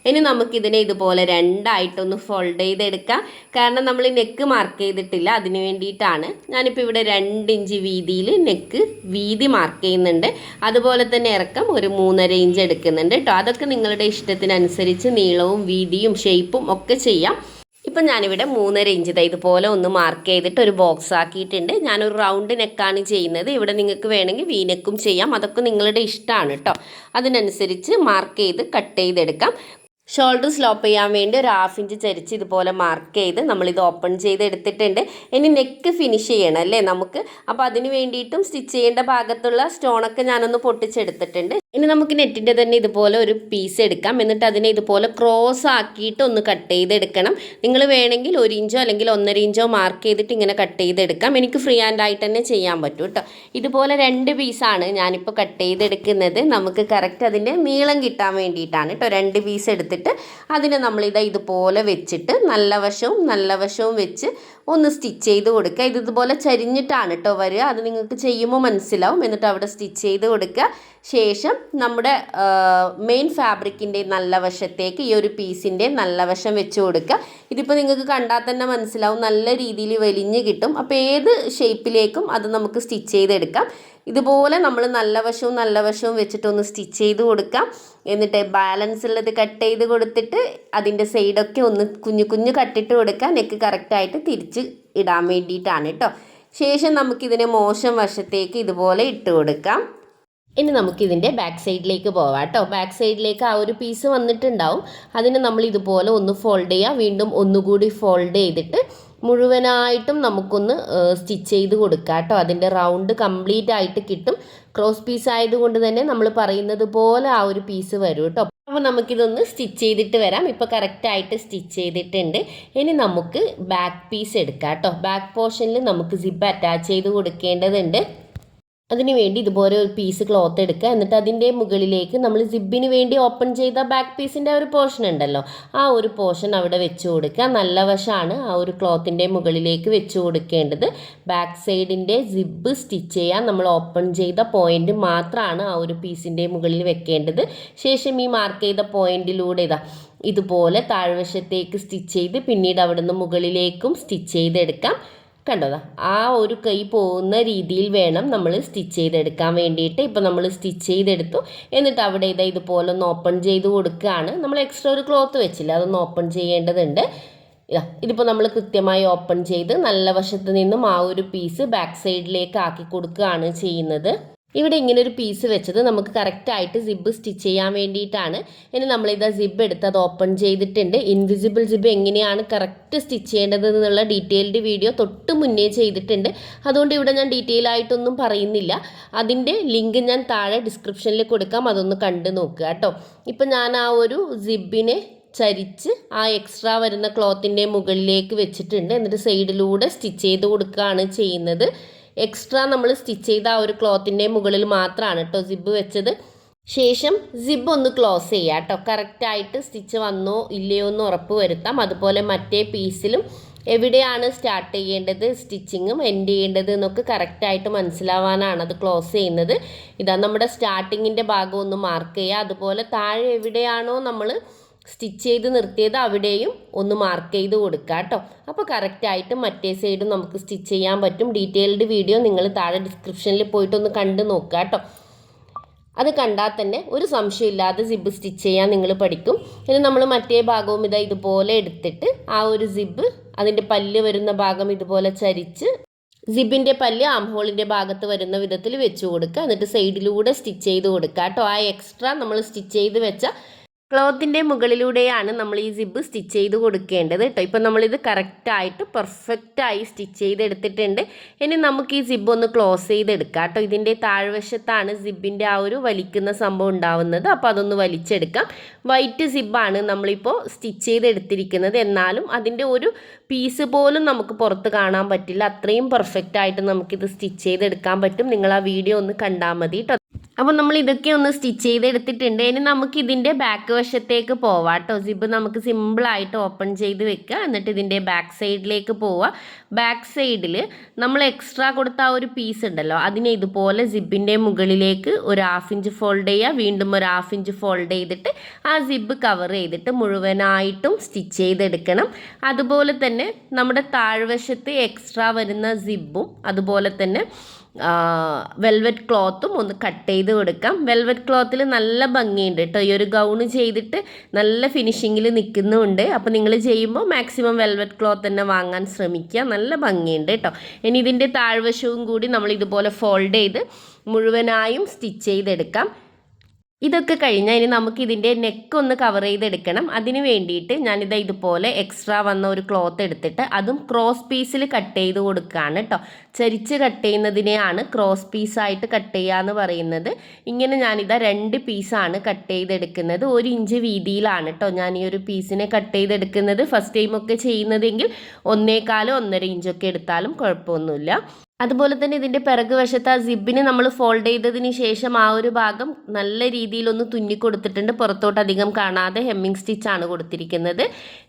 ഇനി നമുക്കിതിനെ ഇതുപോലെ രണ്ടായിട്ടൊന്ന് ഫോൾഡ് ചെയ്തെടുക്കാം. കാരണം നമ്മൾ നെക്ക് മാർക്ക് ചെയ്തിട്ടില്ല അതിന് വേണ്ടിയിട്ടാണ്. ഞാനിപ്പോൾ ഇവിടെ രണ്ട് ഇഞ്ച് വീതിയിൽ നെക്ക് വീതി മാർക്ക് ചെയ്യുന്നുണ്ട്. അതുപോലെ തന്നെ ഇറക്കം ഒരു മൂന്നര ഇഞ്ച് എടുക്കുന്നുണ്ട് കേട്ടോ. അതൊക്കെ നിങ്ങളുടെ ഇഷ്ടത്തിനനുസരിച്ച് നീളവും വീതിയും ഷേപ്പും ഒക്കെ ചെയ്യാം. ഇപ്പം ഞാനിവിടെ മൂന്നര ഇഞ്ച്. ഇതുപോലെ ഒന്ന് മാർക്ക് ചെയ്തിട്ട് ഒരു ബോക്സ് ആക്കിയിട്ടുണ്ട്. ഞാനൊരു റൗണ്ട് നെക്കാണ് ചെയ്യുന്നത്. ഇവിടെ നിങ്ങൾക്ക് വേണമെങ്കിൽ വീനെക്കും ചെയ്യാം. അതൊക്കെ നിങ്ങളുടെ ഇഷ്ടമാണ് കേട്ടോ അതിനനുസരിച്ച് മാർക്ക് ചെയ്ത് കട്ട് ചെയ്തെടുക്കാം. ഷോൾഡർ സ്ലോപ്പ് ചെയ്യാൻ വേണ്ടി ഒരു ഹാഫ് ഇഞ്ച് ചരിച്ച് ഇതുപോലെ മാർക്ക് ചെയ്ത് നമ്മളിത് ഓപ്പൺ ചെയ്ത് എടുത്തിട്ടുണ്ട് ഇനി നെക്ക് ഫിനിഷ് ചെയ്യണം അല്ലേ നമുക്ക്? അപ്പോൾ അതിന് വേണ്ടിയിട്ടും സ്റ്റിച്ച് ചെയ്യേണ്ട ഭാഗത്തുള്ള സ്റ്റോണൊക്കെ ഞാനൊന്ന് പൊട്ടിച്ചെടുത്തിട്ടുണ്ട്. ഇനി നമുക്ക് നെറ്റിന്റെ തന്നെ ഇതുപോലെ ഒരു പീസ് എടുക്കാം. എന്നിട്ട് അതിനെ ഇതുപോലെ ക്രോസ് ആക്കിയിട്ട് ഒന്ന് കട്ട് ചെയ്തെടുക്കണം. നിങ്ങൾ വേണമെങ്കിൽ ഒരു ഇഞ്ചോ അല്ലെങ്കിൽ ഒന്നര ഇഞ്ചോ മാർക്ക് ചെയ്തിട്ട് ഇങ്ങനെ കട്ട് ചെയ്തെടുക്കാം. എനിക്ക് ഫ്രീ ഹാൻഡ് ആയിട്ട് തന്നെ ചെയ്യാൻ പറ്റും കേട്ടോ. ഇതുപോലെ രണ്ട് പീസാണ് ഞാനിപ്പോൾ കട്ട് ചെയ്തെടുക്കുന്നത്. നമുക്ക് കറക്റ്റ് അതിന്റെ നീളം കിട്ടാൻ വേണ്ടിയിട്ടാണ് കേട്ടോ രണ്ട് പീസ് എടുത്തിട്ട് അതിനെ നമ്മളിതാ ഇതുപോലെ വെച്ചിട്ട് നല്ല വശവും നല്ല വശവും വെച്ച് ഒന്ന് സ്റ്റിച്ച് ചെയ്ത് കൊടുക്കുക. ഇത് ഇതുപോലെ ചരിഞ്ഞിട്ടാണ് കേട്ടോ വരിക. അത് നിങ്ങൾക്ക് ചെയ്യുമ്പോൾ മനസ്സിലാവും. എന്നിട്ട് അവിടെ സ്റ്റിച്ച് ചെയ്ത് കൊടുക്കുക. ശേഷം നമ്മുടെ മെയിൻ ഫാബ്രിക്കിന്റെ നല്ല വശത്തേക്ക് ഈ ഒരു പീസിന്റെ നല്ല വശം വെച്ച് കൊടുക്കുക. ഇതിപ്പോൾ നിങ്ങൾക്ക് കണ്ടാൽ തന്നെ മനസ്സിലാവും. നല്ല രീതിയിൽ വലിഞ്ഞ് കിട്ടും. അപ്പോൾ ഏത് ഷേപ്പിലേക്കും അത് നമുക്ക് സ്റ്റിച്ച് ചെയ്തെടുക്കാം. ഇതുപോലെ നമ്മൾ നല്ല വശവും നല്ല വശവും വെച്ചിട്ടൊന്ന് സ്റ്റിച്ച് ചെയ്ത് കൊടുക്കാം. എന്നിട്ട് ബാലൻസ് ഉള്ളത് കട്ട് ചെയ്ത് കൊടുത്തിട്ട് അതിന്റെ സൈഡൊക്കെ ഒന്ന് കുഞ്ഞു കുഞ്ഞു കട്ടിട്ട് കൊടുക്കുക നെക്ക് കറക്റ്റായിട്ട് തിരിച്ച് ഇടാൻ വേണ്ടിയിട്ടാണ് കേട്ടോ ശേഷം നമുക്കിതിനെ മോശം വശത്തേക്ക് ഇതുപോലെ ഇട്ട് കൊടുക്കാം. ഇനി നമുക്കിതിന്റെ ബാക്ക് സൈഡിലേക്ക് പോവാം കേട്ടോ ബാക്ക് സൈഡിലേക്ക് ആ ഒരു പീസ് വന്നിട്ടുണ്ടാവും. അതിനെ നമ്മൾ ഇതുപോലെ ഒന്ന് ഫോൾഡ് ചെയ്യുക വീണ്ടും ഒന്നുകൂടി ഫോൾഡ് ചെയ്തിട്ട് മുഴുവനായിട്ടും നമുക്കൊന്ന് സ്റ്റിച്ച് ചെയ്ത് കൊടുക്കാം കേട്ടോ. അതിന്റെ റൗണ്ട് കംപ്ലീറ്റ് ആയിട്ട് കിട്ടും. ക്രോസ് പീസ് ആയതുകൊണ്ട് തന്നെ നമ്മൾ പറയുന്നത് പോലെ ആ ഒരു പീസ് വരും കേട്ടോ. അപ്പോൾ നമുക്കിതൊന്ന് സ്റ്റിച്ച് ചെയ്തിട്ട് വരാം. ഇപ്പോൾ കറക്റ്റായിട്ട് സ്റ്റിച്ച് ചെയ്തിട്ടുണ്ട്. ഇനി നമുക്ക് ബാക്ക് പീസ് എടുക്കാം കേട്ടോ. ബാക്ക് പോർഷനിൽ നമുക്ക് സിബ് അറ്റാച്ച് ചെയ്ത് കൊടുക്കേണ്ടതുണ്ട്. അതിന് വേണ്ടി ഇതുപോലെ ഒരു പീസ് ക്ലോത്ത് എടുക്കുക. എന്നിട്ട് അതിന്റെ മുകളിലേക്ക് നമ്മൾ സിബിന് വേണ്ടി ഓപ്പൺ ചെയ്ത ബാക്ക് പീസിന്റെ ഒരു പോർഷൻ ഉണ്ടല്ലോ. ആ ഒരു പോർഷൻ അവിടെ വെച്ച് കൊടുക്കുക. നല്ല വശമാണ് ആ ഒരു ക്ലോത്തിന്റെ മുകളിലേക്ക് വെച്ച് കൊടുക്കേണ്ടത്. ബാക്ക് സൈഡിന്റെ സിബ് സ്റ്റിച്ച് ചെയ്യാൻ നമ്മൾ ഓപ്പൺ ചെയ്ത പോയിന്റ് മാത്രമാണ് ആ ഒരു പീസിന്റെ മുകളിൽ വെക്കേണ്ടത്. ശേഷം ഈ മാർക്ക് ചെയ്ത പോയിന്റിലൂടെ ഇതാ ഇതുപോലെ താഴ്വശത്തേക്ക് സ്റ്റിച്ച് ചെയ്ത് പിന്നീട് അവിടെ നിന്ന് മുകളിലേക്കും സ്റ്റിച്ച് ചെയ്തെടുക്കാം. കണ്ടോതാ. ആ ഒരു കൈ പോകുന്ന രീതിയിൽ വേണം നമ്മൾ സ്റ്റിച്ച് ചെയ്തെടുക്കാൻ വേണ്ടിയിട്ട്. ഇപ്പം നമ്മൾ സ്റ്റിച്ച് ചെയ്തെടുത്തു. എന്നിട്ട് അവിടെ ഇതാ ഇതുപോലെ ഒന്ന് ഓപ്പൺ ചെയ്ത് കൊടുക്കുകയാണ്. നമ്മൾ എക്സ്ട്രാ ഒരു ക്ലോത്ത് വെച്ചില്ല. അതൊന്ന് ഓപ്പൺ ചെയ്യേണ്ടതുണ്ട്. ഇതാ ഇതിപ്പോൾ നമ്മൾ കൃത്യമായി ഓപ്പൺ ചെയ്ത് നല്ല വശത്ത് നിന്നും ആ ഒരു പീസ് ബാക്ക് സൈഡിലേക്ക് ആക്കി കൊടുക്കുകയാണ് ചെയ്യുന്നത്. ഇവിടെ ഇങ്ങനെ ഒരു പീസ് വെച്ചത് നമുക്ക് കറക്റ്റായിട്ട് സിബ്ബ് സ്റ്റിച്ച് ചെയ്യാൻ വേണ്ടിയിട്ടാണ്. ഇനി നമ്മളിത് സിബ് എടുത്ത് അത് ഓപ്പൺ ചെയ്തിട്ടുണ്ട്. ഇൻവിസിബിൾ സിബ് എങ്ങനെയാണ് കറക്റ്റ് സ്റ്റിച്ച് ചെയ്യേണ്ടത് എന്നുള്ള ഡീറ്റെയിൽഡ് വീഡിയോ തൊട്ട് മുന്നേ ചെയ്തിട്ടുണ്ട്. അതുകൊണ്ട് ഇവിടെ ഞാൻ ഡീറ്റെയിൽ ആയിട്ടൊന്നും പറയുന്നില്ല. അതിന്റെ ലിങ്ക് ഞാൻ താഴെ ഡിസ്ക്രിപ്ഷനിൽ കൊടുക്കാം. അതൊന്ന് കണ്ടു നോക്കുക കേട്ടോ. ഇപ്പം ഞാൻ ആ ഒരു സിബിനെ ചരിച്ച് ആ എക്സ്ട്രാ വരുന്ന ക്ലോത്തിന്റെ മുകളിലേക്ക് വെച്ചിട്ടുണ്ട്. എന്നിട്ട് സൈഡിലൂടെ സ്റ്റിച്ച് ചെയ്ത് കൊടുക്കുകയാണ് ചെയ്യുന്നത്. എക്സ്ട്രാ നമ്മൾ സ്റ്റിച്ച് ചെയ്ത ആ ഒരു ക്ലോത്തിന്റെ മുകളിൽ മാത്രമാണ് കേട്ടോ സിബ് വെച്ചത്. ശേഷം സിബ് ഒന്ന് ക്ലോസ് ചെയ്യുക കേട്ടോ കറക്റ്റായിട്ട് സ്റ്റിച്ച് വന്നോ ഇല്ലയോ എന്ന് ഉറപ്പ് വരുത്താം. അതുപോലെ മറ്റേ പീസിലും എവിടെയാണ് സ്റ്റാർട്ട് ചെയ്യേണ്ടത് സ്റ്റിച്ചിങ്ങും എൻഡ് ചെയ്യേണ്ടത് എന്നൊക്കെ കറക്റ്റായിട്ട് മനസ്സിലാവാനാണ് അത് ക്ലോസ് ചെയ്യുന്നത്. ഇതാ നമ്മുടെ സ്റ്റാർട്ടിങ്ങിന്റെ ഭാഗം ഒന്ന് മാർക്ക് ചെയ്യുക അതുപോലെ താഴെ എവിടെയാണോ നമ്മൾ സ്റ്റിച്ച് ചെയ്ത് നിർത്തിയത് അവിടെയും ഒന്ന് മാർക്ക് ചെയ്ത് കൊടുക്കുക കേട്ടോ അപ്പോൾ കറക്റ്റായിട്ട് മറ്റേ സൈഡും നമുക്ക് സ്റ്റിച്ച് ചെയ്യാൻ പറ്റും. ഡീറ്റെയിൽഡ് വീഡിയോ നിങ്ങൾ താഴെ ഡിസ്ക്രിപ്ഷനിൽ പോയിട്ടൊന്ന് കണ്ട് നോക്കുക കേട്ടോ അത് കണ്ടാൽ തന്നെ ഒരു സംശയമില്ലാതെ സിബ് സ്റ്റിച്ച് ചെയ്യാൻ നിങ്ങൾ പഠിക്കും. ഇനി നമ്മൾ മറ്റേ ഭാഗവും ഇതാ ഇതുപോലെ എടുത്തിട്ട് ആ ഒരു സിബ് അതിന്റെ പല്ല് വരുന്ന ഭാഗം ഇതുപോലെ ചരിച്ച് സിബിന്റെ പല്ല് ആംഹോളിന്റെ ഭാഗത്ത് വരുന്ന വിധത്തിൽ വെച്ച് കൊടുക്കുക. എന്നിട്ട് സൈഡിലൂടെ സ്റ്റിച്ച് ചെയ്ത് കൊടുക്കുക കേട്ടോ ആ എക്സ്ട്രാ നമ്മൾ സ്റ്റിച്ച് ചെയ്ത് വെച്ച ക്ലോത്തിന്റെ മുകളിലൂടെയാണ് നമ്മൾ ഈ സിബ് സ്റ്റിച്ച് ചെയ്ത് കൊടുക്കേണ്ടത് കേട്ടോ. ഇപ്പം നമ്മളിത് കറക്റ്റായിട്ട് പെർഫെക്റ്റായി സ്റ്റിച്ച് ചെയ്തെടുത്തിട്ടുണ്ട്. ഇനി നമുക്ക് ഈ സിബ് ഒന്ന് ക്ലോസ് ചെയ്തെടുക്കാം കേട്ടോ. ഇതിന്റെ താഴ്വശത്താണ് സിബിന്റെ ആ ഒരു വലിക്കുന്ന സംഭവം ഉണ്ടാവുന്നത്. അപ്പോൾ അതൊന്ന് വലിച്ചെടുക്കാം. വൈറ്റ് സിബാണ് നമ്മളിപ്പോൾ സ്റ്റിച്ച് ചെയ്തെടുത്തിരിക്കുന്നത്. എന്നാലും അതിന്റെ ഒരു പീസ് പോലും നമുക്ക് പുറത്ത് കാണാൻ പറ്റില്ല. അത്രയും പെർഫെക്റ്റായിട്ട് നമുക്കിത് സ്റ്റിച്ച് ചെയ്തെടുക്കാൻ പറ്റും. നിങ്ങൾ ആ വീഡിയോ ഒന്ന് കണ്ടാൽ മതി കേട്ടോ. അപ്പോൾ നമ്മൾ ഇതൊക്കെ ഒന്ന് സ്റ്റിച്ച് ചെയ്തെടുത്തിട്ടുണ്ട്. ഇനി നമുക്ക് ഇതിന്റെ ബാക്ക് വശത്തേക്ക് പോവാം കേട്ടോ സിബ് നമുക്ക് സിമ്പിളായിട്ട് ഓപ്പൺ ചെയ്ത് വെക്കുക എന്നിട്ട് ഇതിന്റെ ബാക്ക് സൈഡിലേക്ക് പോവുക ബാക്ക് സൈഡിൽ നമ്മൾ എക്സ്ട്രാ കൊടുത്ത ആ ഒരു പീസ് ഉണ്ടല്ലോ. അതിനെ ഇതുപോലെ സിബിന്റെ മുകളിലേക്ക് ഒരു ഹാഫ് ഇഞ്ച് ഫോൾഡ് ചെയ്യുക വീണ്ടും ഒരു ഹാഫ് ഇഞ്ച് ഫോൾഡ് ചെയ്തിട്ട് ആ സിബ് കവർ ചെയ്തിട്ട് മുഴുവനായിട്ടും സ്റ്റിച്ച് ചെയ്തെടുക്കണം. അതുപോലെ തന്നെ നമ്മുടെ താഴ്വശത്ത് എക്സ്ട്രാ വരുന്ന സിബും അതുപോലെ തന്നെ വെൽവെറ്റ് ക്ലോത്തും ഒന്ന് കട്ട് ചെയ്ത് കൊടുക്കാം. വെൽവെറ്റ് ക്ലോത്തിൽ നല്ല ഭംഗിയുണ്ട് കേട്ടോ ഈ ഒരു ഗൗണ് ചെയ്തിട്ട് നല്ല ഫിനിഷിങ്ങിൽ നിൽക്കുന്നുമുണ്ട് അപ്പോൾ നിങ്ങൾ ചെയ്യുമ്പോൾ മാക്സിമം വെൽവെറ്റ് ക്ലോത്ത് തന്നെ വാങ്ങാൻ ശ്രമിക്കുക. നല്ല ഭംഗിയുണ്ട് കേട്ടോ ഇനി ഇതിന്റെ താഴ്വശവും കൂടി നമ്മൾ ഇതുപോലെ ഫോൾഡ് ചെയ്ത് മുഴുവനായും സ്റ്റിച്ച് ചെയ്തെടുക്കാം. ഇതൊക്കെ കഴിഞ്ഞാൽ ഇനി നമുക്ക് ഇതിന്റെ നെക്ക് ഒന്ന് കവർ ചെയ്തെടുക്കണം. അതിന് വേണ്ടിയിട്ട് ഞാനിത് ഇതുപോലെ എക്സ്ട്രാ വന്ന ഒരു ക്ലോത്ത് എടുത്തിട്ട് അതും ക്രോസ് പീസിൽ കട്ട് ചെയ്ത് കൊടുക്കുകയാണ് കേട്ടോ ചരിച്ച് കട്ട് ചെയ്യുന്നതിനെയാണ് ക്രോസ് പീസായിട്ട് കട്ട് ചെയ്യുക എന്ന് പറയുന്നത്. ഇങ്ങനെ ഞാനിതാ രണ്ട് പീസാണ് കട്ട് ചെയ്തെടുക്കുന്നത്. ഒരു ഇഞ്ച് വീതിയിലാണ് കേട്ടോ ഞാൻ ഈ ഒരു പീസിനെ കട്ട് ചെയ്തെടുക്കുന്നത്. ഫസ്റ്റ് ടൈമൊക്കെ ചെയ്യുന്നതെങ്കിൽ ഒന്നേകാലോ ഒന്നര ഇഞ്ചൊക്കെ എടുത്താലും കുഴപ്പമൊന്നുമില്ല. അതുപോലെ തന്നെ ഇതിന്റെ പിറക് വശത്ത് ആ സിബിന് നമ്മൾ ഫോൾഡ് ചെയ്തതിന് ശേഷം ആ ഒരു ഭാഗം നല്ല രീതിയിലൊന്ന് തുന്നി കൊടുത്തിട്ടുണ്ട് പുറത്തോട്ട് അധികം കാണാതെ ഹെമ്മിങ് സ്റ്റിച്ചാണ് കൊടുത്തിരിക്കുന്നത്.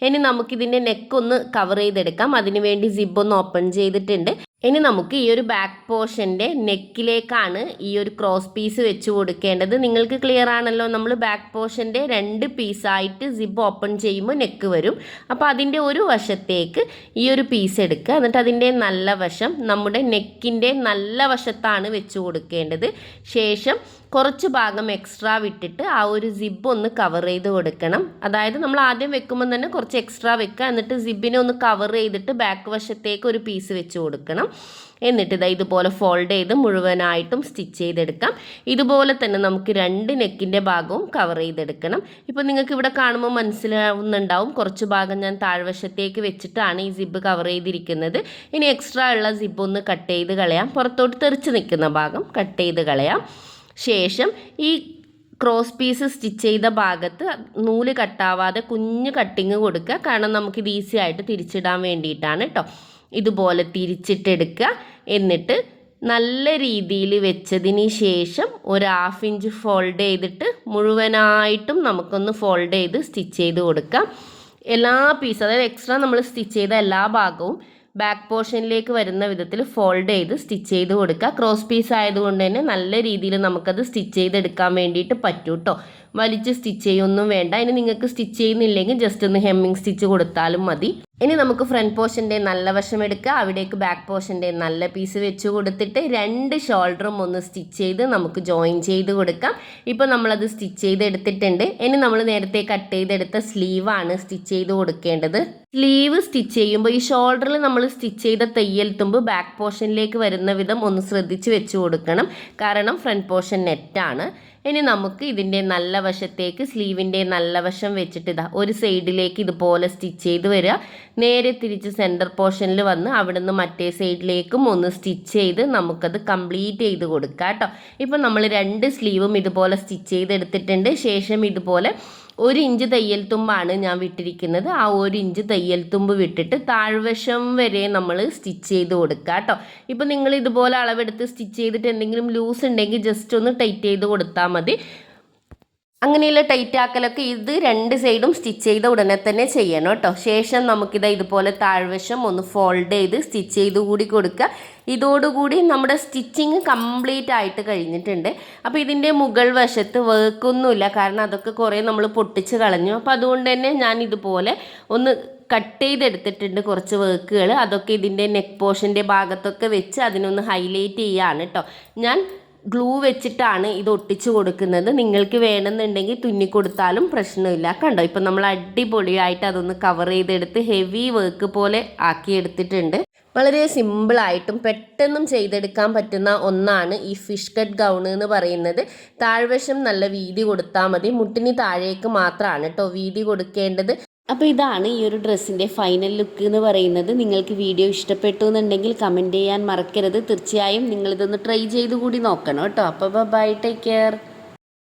ഇനി നമുക്കിതിന്റെ നെക്ക് ഒന്ന് കവർ ചെയ്തെടുക്കാം. അതിനുവേണ്ടി സിബ് ഒന്ന് ഓപ്പൺ ചെയ്തിട്ടുണ്ട്. ഇനി നമുക്ക് ഈ ഒരു ബാക്ക് പോർഷന്റെ നെക്കിലേക്കാണ് ഈ ഒരു ക്രോസ് പീസ് വെച്ച് കൊടുക്കേണ്ടത്. നിങ്ങൾക്ക് ക്ലിയർ ആണല്ലോ നമ്മൾ ബാക്ക് പോർഷന്റെ രണ്ട് പീസായിട്ട് സിബ് ഓപ്പൺ ചെയ്യുമ്പോൾ നെക്ക് വരും. അപ്പോൾ അതിന്റെ ഒരു വശത്തേക്ക് ഈ ഒരു പീസ് എടുക്കുക. എന്നിട്ട് അതിന്റെ നല്ല വശം നമ്മുടെ നെക്കിന്റെ നല്ല വശത്താണ് വെച്ച് കൊടുക്കേണ്ടത്. ശേഷം കുറച്ച് ഭാഗം എക്സ്ട്രാ വിട്ടിട്ട് ആ ഒരു സിബ് ഒന്ന് കവർ ചെയ്ത് കൊടുക്കണം. അതായത് നമ്മൾ ആദ്യം വെക്കുമ്പോൾ തന്നെ കുറച്ച് എക്സ്ട്രാ വെക്കുക. എന്നിട്ട് സിബിനെ ഒന്ന് കവർ ചെയ്തിട്ട് ബാക്ക് വശത്തേക്ക് ഒരു പീസ് വെച്ച് കൊടുക്കണം. എന്നിട്ട് ഇതാ ഇതുപോലെ ഫോൾഡ് ചെയ്ത് മുഴുവനായിട്ടും സ്റ്റിച്ച് ചെയ്തെടുക്കാം. ഇതുപോലെ തന്നെ നമുക്ക് രണ്ട് നെക്കിന്റെ ഭാഗവും കവർ ചെയ്തെടുക്കണം. ഇപ്പോൾ നിങ്ങൾക്ക് ഇവിടെ കാണുമ്പോൾ മനസ്സിലാവുന്നുണ്ടാവും. കുറച്ച് ഭാഗം ഞാൻ താഴ്വശത്തേക്ക് വെച്ചിട്ടാണ് ഈ സിബ് കവർ ചെയ്തിരിക്കുന്നത്. ഇനി എക്സ്ട്രാ ഉള്ള സിബ് ഒന്ന് കട്ട് ചെയ്ത് കളയാം. പുറത്തോട്ട് തെറിച്ച് നിൽക്കുന്ന ഭാഗം കട്ട് ചെയ്ത് കളയാം. ശേഷം ഈ ക്രോസ് പീസ് സ്റ്റിച്ച് ചെയ്ത ഭാഗത്ത് നൂൽ കട്ടാവാതെ കുഞ്ഞു കട്ടിങ് കൊടുക്കുക. കാരണം നമുക്കിത് ഈസി ആയിട്ട് തിരിച്ചിടാൻ വേണ്ടിയിട്ടാണ് കേട്ടോ ഇതുപോലെ തിരിച്ചിട്ടെടുക്കുക. എന്നിട്ട് നല്ല രീതിയിൽ വെച്ചതിന് ശേഷം ഒരു ഹാഫ് ഇഞ്ച് ഫോൾഡ് ചെയ്തിട്ട് മുഴുവനായിട്ടും നമുക്കൊന്ന് ഫോൾഡ് ചെയ്ത് സ്റ്റിച്ച് ചെയ്ത് കൊടുക്കാം. എല്ലാ പീസ് അതായത് എക്സ്ട്രാ നമ്മൾ സ്റ്റിച്ച് ചെയ്ത എല്ലാ ഭാഗവും ബാക്ക് പോർഷനിലേക്ക് വരുന്ന വിധത്തിൽ ഫോൾഡ് ചെയ്ത് സ്റ്റിച്ച് ചെയ്ത് കൊടുക്കുക. ക്രോസ് പീസ് ആയതുകൊണ്ട് തന്നെ നല്ല രീതിയിൽ നമുക്കത് സ്റ്റിച്ച് ചെയ്തെടുക്കാൻ വേണ്ടിയിട്ട് പറ്റൂട്ടോ. വലിച്ച് സ്റ്റിച്ച് ചെയ്യൊന്നും വേണ്ട. ഇനി നിങ്ങൾക്ക് സ്റ്റിച്ച് ചെയ്യുന്നില്ലെങ്കിൽ ജസ്റ്റ് ഒന്ന് ഹെമ്മിങ് സ്റ്റിച്ച് കൊടുത്താലും മതി. ഇനി നമുക്ക് ഫ്രണ്ട് പോർഷന്റെ നല്ല വശം എടുക്കുക. അവിടേക്ക് ബാക്ക് പോർഷന്റെ നല്ല പീസ് വെച്ച് കൊടുത്തിട്ട് രണ്ട് ഷോൾഡറും ഒന്ന് സ്റ്റിച്ച് ചെയ്ത് നമുക്ക് ജോയിൻ ചെയ്ത് കൊടുക്കാം. ഇപ്പോൾ നമ്മളത് സ്റ്റിച്ച് ചെയ്ത് എടുത്തിട്ടുണ്ട് ഇനി നമ്മൾ നേരത്തെ കട്ട് ചെയ്തെടുത്ത സ്ലീവാണ് സ്റ്റിച്ച് ചെയ്ത് കൊടുക്കേണ്ടത്. സ്ലീവ് സ്റ്റിച്ച് ചെയ്യുമ്പോൾ ഈ ഷോൾഡറിൽ നമ്മൾ സ്റ്റിച്ച് ചെയ്ത തയ്യൽ തുമ്പ് ബാക്ക് പോർഷനിലേക്ക് വരുന്ന വിധം ഒന്ന് ശ്രദ്ധിച്ച് വെച്ച് കൊടുക്കണം. കാരണം ഫ്രണ്ട് പോർഷൻ നെറ്റാണ് ഇനി നമുക്ക് ഇതിന്റെ നല്ല വശത്തേക്ക് സ്ലീവിന്റെ നല്ല വശം വെച്ചിട്ട് ഇതാ ഒരു സൈഡിലേക്ക് ഇതുപോലെ സ്റ്റിച്ച് ചെയ്ത് വരിക. നേരെ തിരിച്ച് സെന്റർ പോർഷനിൽ വന്ന് അവിടെ നിന്ന് മറ്റേ സൈഡിലേക്കും ഒന്ന് സ്റ്റിച്ച് ചെയ്ത് നമുക്കത് കംപ്ലീറ്റ് ചെയ്ത് കൊടുക്കാം കേട്ടോ. ഇപ്പം നമ്മൾ രണ്ട് സ്ലീവും ഇതുപോലെ സ്റ്റിച്ച് ചെയ്തെടുത്തിട്ടുണ്ട്. ശേഷം ഇതുപോലെ ഒരു ഇഞ്ച് തയ്യൽ തുമ്പാണ് ഞാൻ വിട്ടിരിക്കുന്നത്. ആ ഒരു ഇഞ്ച് തയ്യൽ തുമ്പ് വിട്ടിട്ട് താഴ്വശം വരെ നമ്മൾ സ്റ്റിച്ച് ചെയ്ത് കൊടുക്കുക കേട്ടോ ഇപ്പം നിങ്ങൾ ഇതുപോലെ അളവെടുത്ത് സ്റ്റിച്ച് ചെയ്തിട്ട് എന്തെങ്കിലും ലൂസ് ഉണ്ടെങ്കിൽ ജസ്റ്റ് ഒന്ന് ടൈറ്റ് ചെയ്ത് കൊടുത്താൽ മതി. അങ്ങനെയുള്ള ടൈറ്റ് ആക്കലൊക്കെ ഇത് രണ്ട് സൈഡും സ്റ്റിച്ച് ചെയ്ത ഉടനെ തന്നെ ചെയ്യണം കേട്ടോ. ശേഷം നമുക്കിത് ഇതുപോലെ താഴ്വശം ഒന്ന് ഫോൾഡ് ചെയ്ത് സ്റ്റിച്ച് ചെയ്ത് കൂടി കൊടുക്കുക. ഇതോടുകൂടി നമ്മുടെ സ്റ്റിച്ചിങ് കംപ്ലീറ്റ് ആയിട്ട് കഴിഞ്ഞിട്ടുണ്ട്. അപ്പോൾ ഇതിന്റെ മുകൾ വശത്ത് വർക്കൊന്നുമില്ല കാരണം അതൊക്കെ കുറേ നമ്മൾ പൊട്ടിച്ച് കളഞ്ഞു. അപ്പോൾ അതുകൊണ്ട് തന്നെ ഞാൻ ഇതുപോലെ ഒന്ന് കട്ട് ചെയ്തെടുത്തിട്ടുണ്ട് കുറച്ച് വർക്കുകൾ അതൊക്കെ ഇതിന്റെ നെക്ക് പോർഷന്റെ ഭാഗത്തൊക്കെ വെച്ച് അതിനൊന്ന് ഹൈലൈറ്റ് ചെയ്യാണ് കേട്ടോ. ഞാൻ ഗ്ലൂ വെച്ചിട്ടാണ് ഇത് ഒട്ടിച്ചു കൊടുക്കുന്നത്. നിങ്ങൾക്ക് വേണമെന്നുണ്ടെങ്കിൽ തുന്നി കൊടുത്താലും പ്രശ്നമില്ല. കണ്ടോ? ഇപ്പം നമ്മൾ അടിപൊളിയായിട്ട് അതൊന്ന് കവർ ചെയ്തെടുത്ത് ഹെവി വർക്ക് പോലെ ആക്കിയെടുത്തിട്ടുണ്ട്. വളരെ സിമ്പിളായിട്ടും പെട്ടെന്നും ചെയ്തെടുക്കാൻ പറ്റുന്ന ഒന്നാണ് ഈ ഫിഷ് കട്ട് ഗൗൺ എന്ന് പറയുന്നത്. താഴ്വശം നല്ല വീതി കൊടുത്താൽ മതി. മുട്ടിന് താഴേക്ക് മാത്രമാണ് കേട്ടോ വീതി കൊടുക്കേണ്ടത്. അപ്പോൾ ഇതാണ് ഈ ഒരു ഡ്രസ്സിന്റെ ഫൈനൽ ലുക്ക് എന്ന് പറയുന്നത്. നിങ്ങൾക്ക് വീഡിയോ ഇഷ്ടപ്പെട്ടു എന്നുണ്ടെങ്കിൽ കമന്റ് ചെയ്യാൻ മറക്കരുത്. തീർച്ചയായും നിങ്ങളിതൊന്ന് ട്രൈ ചെയ്ത് കൂടി നോക്കണം കേട്ടോ. അപ്പോൾ ബൈ ടേക്ക് കെയർ